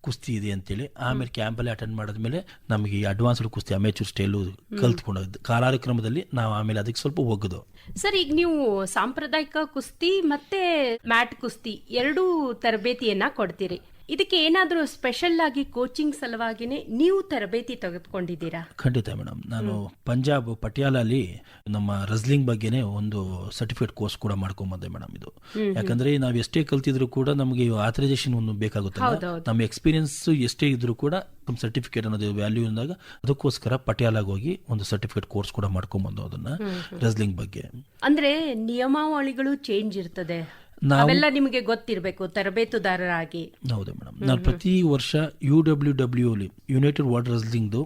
ಕುಸ್ತಿ ಇದೆ ಅಂತೇಳಿ. ಆಮೇಲೆ ಕ್ಯಾಂಪಲ್ಲಿ ಅಟೆಂಡ್ ಮಾಡಿದ್ಮೇಲೆ ನಮಗೆ ಈ ಅಡ್ವಾನ್ಸ್ಡ್ ಕುಸ್ತಿ ಅಮೇಚೂರ್ ಸ್ಟೈಲು ಕಲ್ತ್ಕೊಂಡಿದ್ದು ಕಾಲಾನುಕ್ರಮದಲ್ಲಿ ನಾವು ಆಮೇಲೆ ಅದಕ್ಕೆ ಸ್ವಲ್ಪ ಹೋಗೋದು ಸರ್ ಈಗ ನೀವು ಸಾಂಪ್ರದಾಯಿಕ ಕುಸ್ತಿ ಮತ್ತೆ ಮ್ಯಾಟ್ ಕುಸ್ತಿ ಎರಡೂ ತರಬೇತಿಯನ್ನ ಕೊಡ್ತೀರಿ. ಇದಕ್ಕೆ ಏನಾದರೂ ಸ್ಪೆಷಲ್ ಆಗಿ ಕೋಚಿಂಗ್ ಸಲುವಾಗಿನೇ ನೀವು ತರಬೇತಿ ತೆಗೆದುಕೊಂಡಿದ್ದೀರಾ? ಖಂಡಿತ ಮೇಡಮ್. ನಾನು ಪಂಜಾಬ್ ಪಟಿಯಾಲಲ್ಲಿ ನಮ್ಮ ರಸ್ಲಿಂಗ್ ಬಗ್ಗೆನೇ ಒಂದು ಸರ್ಟಿಫಿಕೇಟ್ ಕೋರ್ಸ್ ಕೂಡ ಮಾಡ್ಕೊಂಬಂದೆ ಮೇಡಮ್ ಇದು. ಯಾಕಂದ್ರೆ ನಾವು ಎಷ್ಟೇ ಕಲ್ತಿದ್ರು ಕೂಡ ನಮಗೆ ಆಥರೈಸೇಷನ್ ಒಂದು ಬೇಕಾಗುತ್ತೆ. ನಮ್ಮ ಎಕ್ಸ್ಪೀರಿಯನ್ಸ್ ಎಷ್ಟೇ ಇದ್ರೂ ಕೂಡ ನಮ್ಮ ಸರ್ಟಿಫಿಕೇಟ್ ಅನ್ನೋದು ವ್ಯಾಲ್ಯೂ ಅಂದಾಗ ಅದಕ್ಕೋಸ್ಕರ ಪಟಿಯಾಲಾಗಿ ಹೋಗಿ ಒಂದು ಸರ್ಟಿಫಿಕೇಟ್ ಕೋರ್ಸ್ ಕೂಡ ಮಾಡ್ಕೊಂಬಂದು ಅದನ್ನ ರಸ್ಲಿಂಗ್ ಬಗ್ಗೆ. ಅಂದ್ರೆ ನಿಯಮಾವಳಿಗಳು ಚೇಂಜ್ ಇರ್ತದೆ. ನಾವು ಅವೆಲ್ಲ ನಿಮಗೆ ಗೊತ್ತಿರಬೇಕು ತರಬೇತುದಾರರಾಗಿ. ಹೌದು ಮೇಡಮ್ ನಾನು ಪ್ರತಿ ವರ್ಷ ಯು ಡಬ್ಲ್ಯೂ ಡಬ್ಲ್ಯೂ ಅಲ್ಲಿ ಯುನೈಟೆಡ್ ವಾಟರ್ ರೆಸ್ಲಿಂಗ್ದು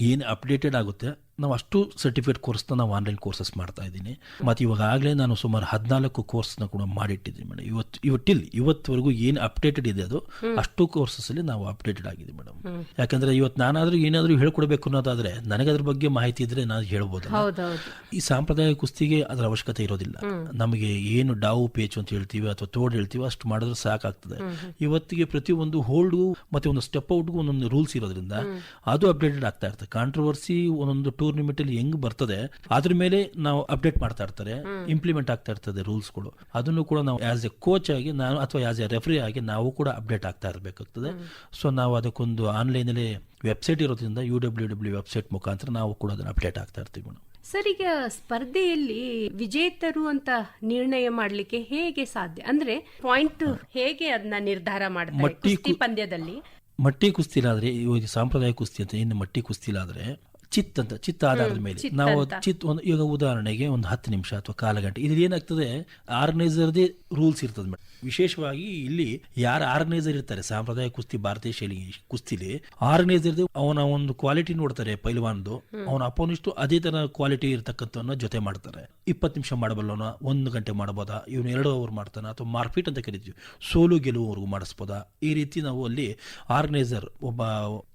ಏನು ಅಪ್ಡೇಟೆಡ್ ಆಗುತ್ತೆ ನಾವು ಅಷ್ಟು ಸರ್ಟಿಫಿಕೇಟ್ ಕೋರ್ಸ್ನ ನಾವು ಆನ್ಲೈನ್ ಕೋರ್ಸಸ್ ಮಾಡ್ತಾ ಇದ್ದೀನಿ. ಮತ್ತು ಇವಾಗ ಆಗಲೇ ನಾನು ಸುಮಾರು ಹದಿನಾಲ್ಕು ಕೋರ್ಸ್ನ ಕೂಡ ಮಾಡಿಟ್ಟಿದ್ದೀನಿ ಮೇಡಮ್ ಇವತ್ತು ಇವತ್ತಿಲ್ಲ ಇವತ್ತುವರೆಗೂ ಏನು ಅಪ್ಡೇಟೆಡ್ ಇದೆ ಅದು ಅಷ್ಟು ಕೋರ್ಸಸ್ ಅಲ್ಲಿ ನಾವು ಅಪ್ಡೇಟೆಡ್ ಆಗಿದೆ ಮೇಡಮ್ ಯಾಕಂದ್ರೆ ಇವತ್ತು ನಾನಾದರೂ ಏನಾದರೂ ಹೇಳ್ಕೊಡ್ಬೇಕು ಅನ್ನೋದಾದ್ರೆ ನನಗೆ ಅದ್ರ ಬಗ್ಗೆ ಮಾಹಿತಿ ಇದ್ರೆ ನಾನು ಹೇಳ್ಬೋದು ಈ ಸಾಂಪ್ರದಾಯಿಕ ಕುಸ್ತಿಗೆ ಅದರ ಅವಶ್ಯಕತೆ ಇರೋದಿಲ್ಲ. ನಮಗೆ ಏನು ಡಾವು ಪೇಚು ಅಂತ ಹೇಳ್ತೀವಿ ಅಥವಾ ತೋಡ್ ಹೇಳ್ತೀವಿ ಅಷ್ಟು ಮಾಡಿದ್ರೆ ಸಾಕಾಗ್ತದೆ. ಇವತ್ತಿಗೆ ಪ್ರತಿಯೊಂದು ಹೋಲ್ಡ್ಗೂ ಮತ್ತೆ ಒಂದು ಸ್ಟೆಪ್ ಔಟ್ಗೂ ಒಂದೊಂದು ರೂಲ್ಸ್ ಇರೋದ್ರಿಂದ ಅದು ಅಪ್ಡೇಟೆಡ್ ಆಗ್ತಾ ಇರ್ತದೆ ಕಾಂಟ್ರವರ್ಸಿ ಒಂದೊಂದು ಟೂರ್ನಿಮೆಂಟ್ ಅಲ್ಲಿ ಹೆಂಗ್ ಬರ್ತದೆ ಅದ್ರ ಮೇಲೆ ನಾವು ಅಪ್ಡೇಟ್ ಮಾಡ್ತಾ ಇರ್ತಾರೆ ಇಂಪ್ಲಿಮೆಂಟ್ ಆಗ್ತಾ ಇರ್ತದೆ ರೂಲ್ಸ್ಗಳು ಅದನ್ನು ಕೂಡ ನಾವು ಆಸ್ ಎ ಕೋಚ್ ಆಗಿ ನಾನು ಅಥವಾ ಆಸ್ ಎ ರೆಫ್ರಿ ಆಗಿ ನಾವು ಕೂಡ ಅಪ್ಡೇಟ್ ಆಗ್ತಾ ಇರಬೇಕಾಗ್ತದೆ. ಸೊ ನಾವು ಅದಕ್ಕೊಂದು ಆನ್ಲೈನ್ ಅಲ್ಲಿ ವೆಬ್ಸೈಟ್ ಇರೋದ್ರಿಂದ ಯು ಡಬ್ಲ್ಯೂ ಡಬ್ಲ್ಯೂ ವೆಬ್ಸೈಟ್ ಮುಖಾಂತರ ನಾವು ಕೂಡ ಅದನ್ನ ಅಪ್ಡೇಟ್ ಆಗ್ತಾ ಇರ್ತೀವಿ ಮೇಡಮ್. ಸರ್ ಈಗ ಸ್ಪರ್ಧೆಯಲ್ಲಿ ವಿಜೇತರು ಅಂತ ನಿರ್ಣಯ ಮಾಡ್ಲಿಕ್ಕೆ ಹೇಗೆ ಸಾಧ್ಯ? ಅಂದ್ರೆ ಪಾಯಿಂಟ್ ಹೇಗೆ ಅದನ್ನ ನಿರ್ಧಾರ ಮಾಡಿ ಪಂದ್ಯದಲ್ಲಿ? ಮಟ್ಟಿ ಕುಸ್ತಿಲಾದ್ರೆ ಇವಾಗ ಸಾಂಪ್ರದಾಯಿಕ ಕುಸ್ತಿ ಅಂತ ಏನು ಮಟ್ಟಿ ಕುಸ್ತಿಲಾದ್ರೆ ಚಿತ್ ಅಂತ ಚಿತ್ತ ಆಧಾರದ ಮೇಲೆ. ನಾವು. ಚಿತ್ ಒಂದು ಈಗ ಉದಾಹರಣೆಗೆ ಒಂದು ಹತ್ತು ನಿಮಿಷ ಅಥವಾ ಕಾಲು ಗಂಟೆ. ಏನಾಗ್ತದೆ ಆರ್ಗನೈಸರ್ದೇ ರೂಲ್ಸ್ ಇರ್ತದೆ ಮೇಡಮ್ ವಿಶೇಷವಾಗಿ ಇಲ್ಲಿ ಯಾರು ಆರ್ಗನೈಸರ್ ಇರ್ತಾರೆ ಸಾಂಪ್ರದಾಯಿಕ ಕುಸ್ತಿ ಭಾರತೀಯ ಶೈಲಿ ಕುಸ್ತಿಲಿ ಆರ್ಗನೈಸರ್ ಅವನ ಒಂದು ಕ್ವಾಲಿಟಿ ನೋಡ್ತಾರೆ ಪೈಲ್ವಾನ್ದು. ಅವನ ಅಪೋನಿಸ್ಟು ಅದೇ ತರ ಕ್ವಾಲಿಟಿ ಇರ್ತಕ್ಕಂಥವನ್ನ ಜೊತೆ ಮಾಡ್ತಾರೆ. ಇಪ್ಪತ್ತು ನಿಮಿಷ ಮಾಡಬಲ್ಲವನ ಒಂದು ಗಂಟೆ ಮಾಡಬೋದಾ ಇವನು ಎರಡು ಅವರ್ ಮಾಡ್ತಾನ ಅಥವಾ ಮಾರ್ಫಿಟ್ ಅಂತ ಕರಿತೀವಿ ಸೋಲು ಗೆಲುವವರೆಗೂ ಮಾಡಿಸ್ಬೋದಾ? ಈ ರೀತಿ ನಾವು ಅಲ್ಲಿ ಆರ್ಗನೈಸರ್ ಒಬ್ಬ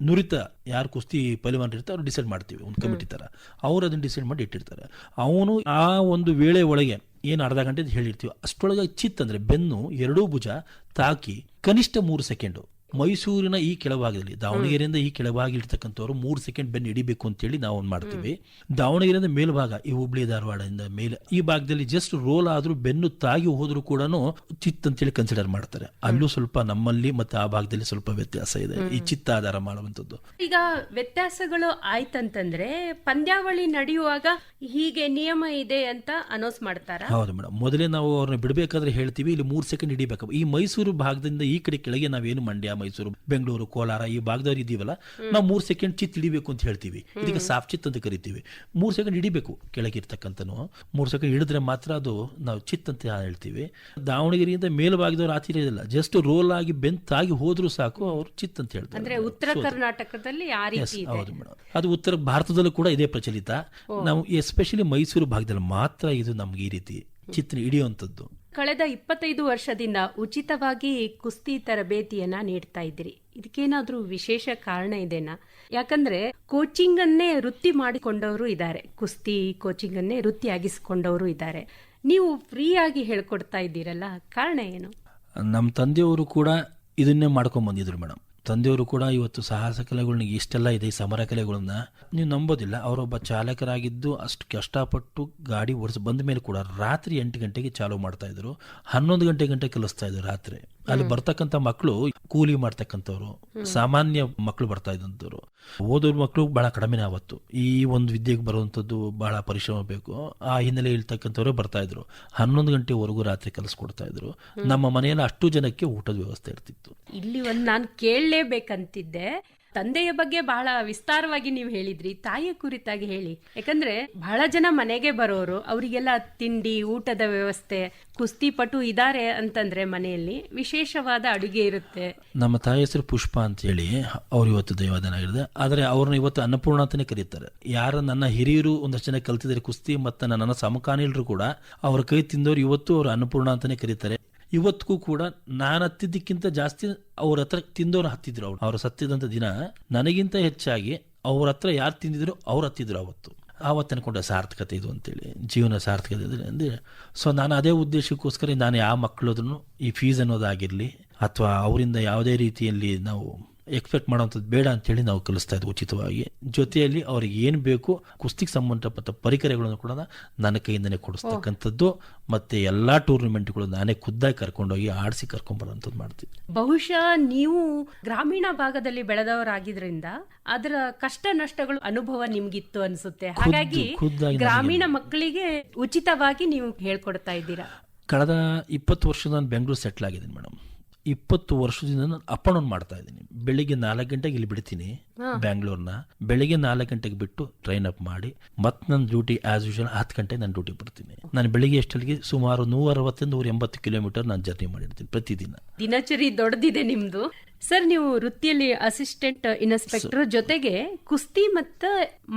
ನುರಿತ ಯಾರು ಕುಸ್ತಿ ಪೈಲ್ವಾನ್ ಇರ್ತಾರೆ ಅವ್ರು ಡಿಸೈಡ್ ಮಾಡ್ತೀವಿ ಒಂದು ಕಮಿಟಿ ತರ. ಅವ್ರು ಅದನ್ನ ಡಿಸೈಡ್ ಮಾಡಿ ಇಟ್ಟಿರ್ತಾರೆ. ಅವನು ಆ ಒಂದು ವೇಳೆ ಒಳಗೆ ಏನು ಅರ್ಧ ಗಂಟೆ ಅಂತ ಹೇಳಿರ್ತೀವಿ, ಅಷ್ಟೊಳಗೆ ಚಿತ್ ಅಂದ್ರೆ ಬೆನ್ನು ಎರಡೂ ಭುಜ ತಾಕಿ ಕನಿಷ್ಠ ಮೂರು ಸೆಕೆಂಡು. ಮೈಸೂರಿನ ಈ ಕೆಳಭಾಗದಲ್ಲಿ ದಾವಣಗೆರೆಯಿಂದ ಈ ಕೆಳಭಾಗ ಇರ್ತಕ್ಕಂಥವ್ರು ಮೂರು ಸೆಕೆಂಡ್ ಬೆನ್ನು ಹಿಡಿಬೇಕು ಅಂತೇಳಿ ನಾವು ಒಂದು ಮಾಡ್ತೀವಿ. ದಾವಣಗೆರೆಯಿಂದ ಮೇಲ್ಭಾಗ ಈ ಹುಬ್ಳಿ ಧಾರವಾಡದಿಂದ ಮೇಲೆ ಈ ಭಾಗದಲ್ಲಿ ಜಸ್ಟ್ ರೋಲ್ ಆದ್ರೂ ಬೆನ್ನು ತಾಗಿ ಹೋದ್ರೂ ಕೂಡ ಚಿತ್ ಅಂತೇಳಿ ಕನ್ಸಿಡರ್ ಮಾಡ್ತಾರೆ. ಅಲ್ಲೂ ಸ್ವಲ್ಪ ನಮ್ಮಲ್ಲಿ ಮತ್ತೆ ಆ ಭಾಗದಲ್ಲಿ ಸ್ವಲ್ಪ ವ್ಯತ್ಯಾಸ ಇದೆ. ಈ ಚಿತ್ತ ಆಧಾರ ಮಾಡುವಂಥದ್ದು. ಈಗ ವ್ಯತ್ಯಾಸಗಳು ಆಯ್ತಂತಂದ್ರೆ ಪಂದ್ಯಾವಳಿ ನಡೆಯುವಾಗ ಹೀಗೆ ನಿಯಮ ಇದೆ ಅಂತ ಅನೌನ್ಸ್ ಮಾಡ್ತಾರೆ? ಹೌದು ಮೇಡಮ್ ಮೊದಲೇ ನಾವು ಅವ್ರನ್ನ ಬಿಡಬೇಕಾದ್ರೆ ಹೇಳ್ತೀವಿ ಇಲ್ಲಿ ಮೂರು ಸೆಕೆಂಡ್ ಹಿಡಿಬೇಕು. ಈ ಮೈಸೂರು ಭಾಗದಿಂದ ಈ ಕಡೆ ಕೆಳಗೆ ನಾವೇನು ಮಂಡ್ಯ ಮೈಸೂರು ಬೆಂಗಳೂರು ಕೋಲಾರ ಈ ಭಾಗದವ್ರು ಇದೀವಲ್ಲ ನಾವು ಮೂರು ಸೆಕೆಂಡ್ ಚಿತ್ ಹಿಡಿಬೇಕು ಅಂತ ಹೇಳ್ತೀವಿ. ಇದಕ್ಕೆ ಸಾಫ್ ಚಿತ್ ಅಂತ ಕರಿತೀವಿ. ಮೂರು ಸೆಕೆಂಡ್ ಹಿಡಿಬೇಕು ಕೆಳಗೆ ಇರ್ತಕ್ಕಂಥನು ಮೂರು ಸೆಕೆಂಡ್ ಹಿಡಿದ್ರೆ ಮಾತ್ರ ಅದು ನಾವು ಚಿತ್ ಅಂತ ಹೇಳ್ತೀವಿ. ದಾವಣಗೆರೆಯಿಂದ ಮೇಲ್ಭಾಗದವ್ರು ಇಲ್ಲ ಜಸ್ಟ್ ರೋಲ್ ಆಗಿ ಬೆಂತಾಗಿ ಹೋದ್ರೂ ಸಾಕು ಅವರು ಚಿತ್ ಅಂತ ಹೇಳ್ತಾರೆ. ಅಂದ್ರೆ ಉತ್ತರ ಕರ್ನಾಟಕದಲ್ಲಿ ಹೌದು ಮೇಡಮ್. ಅದು ಉತ್ತರ ಭಾರತದಲ್ಲೂ ಕೂಡ ಇದೇ ಪ್ರಚಲಿತ. ನಾವು ಎಸ್ಪೆಷಲಿ ಮೈಸೂರು ಭಾಗದಲ್ಲಿ ಮಾತ್ರ ಇದು ನಮ್ಗೆ ಈ ರೀತಿ ಚಿತ್ರ ಹಿಡಿಯುವಂಥದ್ದು. ಕಳೆದ ಇಪ್ಪತ್ತೈದು ವರ್ಷದಿಂದ ಉಚಿತವಾಗಿ ಕುಸ್ತಿ ತರಬೇತಿಯನ್ನ ನೀಡ್ತಾ ಇದ್ದೀರಿ. ಇದಕ್ಕೇನಾದ್ರೂ ವಿಶೇಷ ಕಾರಣ ಇದೆನಾ? ಯಾಕಂದ್ರೆ ಕೋಚಿಂಗ್ ಅನ್ನೇ ವೃತ್ತಿ ಮಾಡಿಕೊಂಡವರು ಇದ್ದಾರೆ. ಕುಸ್ತಿ ಕೋಚಿಂಗ್ ಅನ್ನೇ ವೃತ್ತಿಯಾಗಿಸಿಕೊಂಡವರು ಇದ್ದಾರೆ. ನೀವು ಫ್ರೀಯಾಗಿ ಹೇಳ್ಕೊಡ್ತಾ ಇದ್ದೀರಲ್ಲ, ಕಾರಣ ಏನು? ನಮ್ಮ ತಂದೆಯವರು ಕೂಡ ಇದನ್ನೇ ಮಾಡ್ಕೊಂಡ್ ಬಂದಿದ್ರು ಮೇಡಮ್ ತಂದೆಯವರು ಕೂಡ ಇವತ್ತು ಸಾಹಸ ಕಲೆಗಳನ್ನ ಇಷ್ಟೆಲ್ಲ ಇದೆ, ಈ ಸಮರ ಕಲೆಗಳನ್ನ ನೀವು ನಂಬೋದಿಲ್ಲ, ಅವರೊಬ್ಬ ಚಾಲಕರಾಗಿದ್ದು ಅಷ್ಟು ಕಷ್ಟಪಟ್ಟು ಗಾಡಿ ಓಡಿಸಿ ಬಂದ ಮೇಲೆ ಕೂಡ ರಾತ್ರಿ ಎಂಟು ಗಂಟೆಗೆ ಚಾಲೂ ಮಾಡ್ತಾ ಇದ್ರು. ಹನ್ನೊಂದು ಗಂಟೆ ಗಂಟೆ ಕಲಿಸ್ತಾ ಇದ್ರು ರಾತ್ರಿ. ಅಲ್ಲಿ ಬರ್ತಕ್ಕಂಥ ಮಕ್ಕಳು ಕೂಲಿ ಮಾಡ್ತಕ್ಕಂಥವ್ರು ಸಾಮಾನ್ಯ ಮಕ್ಕಳು ಬರ್ತಾ ಇದ್ದಂಥವ್ರು. ಓದೋರ್ ಮಕ್ಕಳು ಬಹಳ ಕಡಿಮೆನೇ ಅವತ್ತು ಈ ಒಂದು ವಿದ್ಯೆಗೆ ಬರುವಂಥದ್ದು ಬಹಳ ಪರಿಶ್ರಮ ಬೇಕು. ಆ ಹಿನ್ನೆಲೆ ಇಳ್ತಕ್ಕಂಥವ್ರೆ ಬರ್ತಾ ಇದ್ರು. ಹನ್ನೊಂದು ಗಂಟೆವರೆಗೂ ರಾತ್ರಿ ಕಲಿಸ್ಕೊಡ್ತಾ ಇದ್ರು. ನಮ್ಮ ಮನೆಯಲ್ಲಿ ಅಷ್ಟು ಜನಕ್ಕೆ ಊಟದ ವ್ಯವಸ್ಥೆ ಇರ್ತಿತ್ತು. ಇಲ್ಲಿ ಒಂದು ನಾನು ಕೇಳಲೇಬೇಕಂತಿದ್ದೆ. ತಂದೆಯ ಬಗ್ಗೆ ಬಹಳ ವಿಸ್ತಾರವಾಗಿ ನೀವು ಹೇಳಿದ್ರಿ, ತಾಯಿಯ ಕುರಿತಾಗಿ ಹೇಳಿ. ಯಾಕಂದ್ರೆ ಬಹಳ ಜನ ಮನೆಗೆ ಬರೋರು, ಅವರಿಗೆಲ್ಲ ತಿಂಡಿ, ಊಟದ ವ್ಯವಸ್ಥೆ, ಕುಸ್ತಿ ಪಟು ಇದಾರೆ ಅಂತಂದ್ರೆ ಮನೆಯಲ್ಲಿ ವಿಶೇಷವಾದ ಅಡುಗೆ ಇರುತ್ತೆ. ನಮ್ಮ ತಾಯಿ ಹೆಸರು ಪುಷ್ಪ ಅಂತ ಹೇಳಿ, ಅವ್ರು ಇವತ್ತು ದೈವಾದನ ಆಗಿದೆ ಆದರೆ ಅವ್ರನ್ನ ಇವತ್ತು ಅನ್ನಪೂರ್ಣ ಅಂತಾನೆ ಕರೀತಾರೆ. ಯಾರ ನನ್ನ ಹಿರಿಯರು ಒಂದಷ್ಟು ಜನ ಕಲ್ತಿದ್ದಾರೆ ಕುಸ್ತಿ, ಮತ್ತು ನನ್ನ ಸಮಕಾಲೀನರು ಕೂಡ, ಅವ್ರ ಕೈ ತಿಂದವ್ರು ಇವತ್ತು ಅವ್ರು ಅನ್ನಪೂರ್ಣ ಅಂತಾನೆ ಕರೀತಾರೆ. ಇವತ್ತಿಗೂ ಕೂಡ ನಾನು ಹತ್ತಿದ್ದಕ್ಕಿಂತ ಜಾಸ್ತಿ ಅವ್ರ ಹತ್ರ ತಿಂದವ್ರು ಹತ್ತಿದ್ರು ಅವ್ರು ಅವ್ರು ಸತ್ತಿದಂಥ ದಿನ ನನಗಿಂತ ಹೆಚ್ಚಾಗಿ ಅವ್ರ ಹತ್ರ ಯಾರು ತಿಂದಿದ್ರು ಅವ್ರು ಹತ್ತಿದ್ರು ಅವತ್ತು. ಆವತ್ತು ಅನ್ಕೊಂಡ ಸಾರ್ಥಕತೆ ಇದು ಅಂತೇಳಿ, ಜೀವನ ಸಾರ್ಥಕತೆ ಇದೆ ಅಂದರೆ, ಸೊ ನಾನು ಅದೇ ಉದ್ದೇಶಕ್ಕೋಸ್ಕರ ನಾನು ಯಾವ ಮಕ್ಕಳದ್ರೂ ಈ ಫೀಸ್ ಅನ್ನೋದಾಗಿರಲಿ ಅಥವಾ ಅವರಿಂದ ಯಾವುದೇ ರೀತಿಯಲ್ಲಿ ನಾವು ಎಕ್ಸ್ಪೆಕ್ಟ್ ಮಾಡೋವಂಥದ್ದು ಬೇಡ ಅಂತೇಳಿ ನಾವು ಕಲಿಸ್ತಾ ಇದ್ವಿ ಉಚಿತವಾಗಿ. ಜೊತೆಯಲ್ಲಿ ಅವ್ರಿಗೆ ಏನು ಬೇಕು ಕುಸ್ತಿಗೆ ಸಂಬಂಧಪಟ್ಟ ಪರಿಕರಗಳನ್ನು ಕೂಡ ನನ್ನ ಕೈಯಿಂದನೇ ಕೊಡಿಸ್ತಕ್ಕಂಥದ್ದು. ಮತ್ತೆ ಎಲ್ಲ ಟೂರ್ನಮೆಂಟ್ಗಳು ನಾನೇ ಖುದ್ದಾಗಿ ಕರ್ಕೊಂಡೋಗಿ ಆಡಿಸಿ ಕರ್ಕೊಂಡ್ಬರೋಂಥದ್ದು ಮಾಡ್ತೀವಿ. ಬಹುಶಃ ನೀವು ಗ್ರಾಮೀಣ ಭಾಗದಲ್ಲಿ ಬೆಳೆದವರಾಗಿದ್ರಿಂದ ಅದರ ಕಷ್ಟ ನಷ್ಟಗಳು ಅನುಭವ ನಿಮ್ಗಿತ್ತು ಅನಿಸುತ್ತೆ. ಹಾಗಾಗಿ ಗ್ರಾಮೀಣ ಮಕ್ಕಳಿಗೆ ಉಚಿತವಾಗಿ ನೀವು ಹೇಳ್ಕೊಡ್ತಾ ಇದ್ದೀರಾ? ಕಳೆದ ಇಪ್ಪತ್ತು ವರ್ಷ ನಾನು ಬೆಂಗಳೂರು ಸೆಟ್ಲ್ ಆಗಿದ್ದೀನಿ ಮೇಡಮ್. ಇಪ್ಪತ್ತು ವರ್ಷದಿಂದ ನಾನು ಅಪ್ ಡೌನ್ ಮಾಡ್ತಾ ಇದ್ದೀನಿ. ಬೆಳಿಗ್ಗೆ ನಾಲ್ಕು ಗಂಟೆಗೆ ಇಲ್ಲಿ ಬಿಡ್ತೀನಿ ಬ್ಯಾಂಗ್ಳೂರ್ನ. ಬೆಳಿಗ್ಗೆ ನಾಲ್ಕು ಗಂಟೆಗೆ ಬಿಟ್ಟು ಟ್ರೈನ್ ಅಪ್ ಮಾಡಿ ಮತ್ತೆ ನನ್ನ ಡ್ಯೂಟಿ ಆಸ್ ಯೂಶಲ್ ಹತ್ತು ಗಂಟೆ ನಾನು ಡ್ಯೂಟಿ ಬರ್ತೀನಿ. ನಾನು ಬೆಳಿಗ್ಗೆ ಎಷ್ಟಲ್ಲಿಗೆ ಸುಮಾರು ನೂರ ಅರವತ್ತರಿಂದ ನೂರ ಎಂಬತ್ತು ಕಿಲೋಮೀಟರ್ ನಾನು ಜರ್ನಿ ಮಾಡಿರ್ತೀನಿ ಪ್ರತಿದಿನ. ದಿನಚರಿ ದೊಡ್ಡದಿದೆ ನಿಮ್ದು. ಸರ್ ನೀವು ವೃತ್ತಿಯಲ್ಲಿ ಅಸಿಸ್ಟೆಂಟ್ ಇನ್ಸ್ಪೆಕ್ಟರ್ ಜೊತೆಗೆ ಕುಸ್ತಿ ಮತ್ತು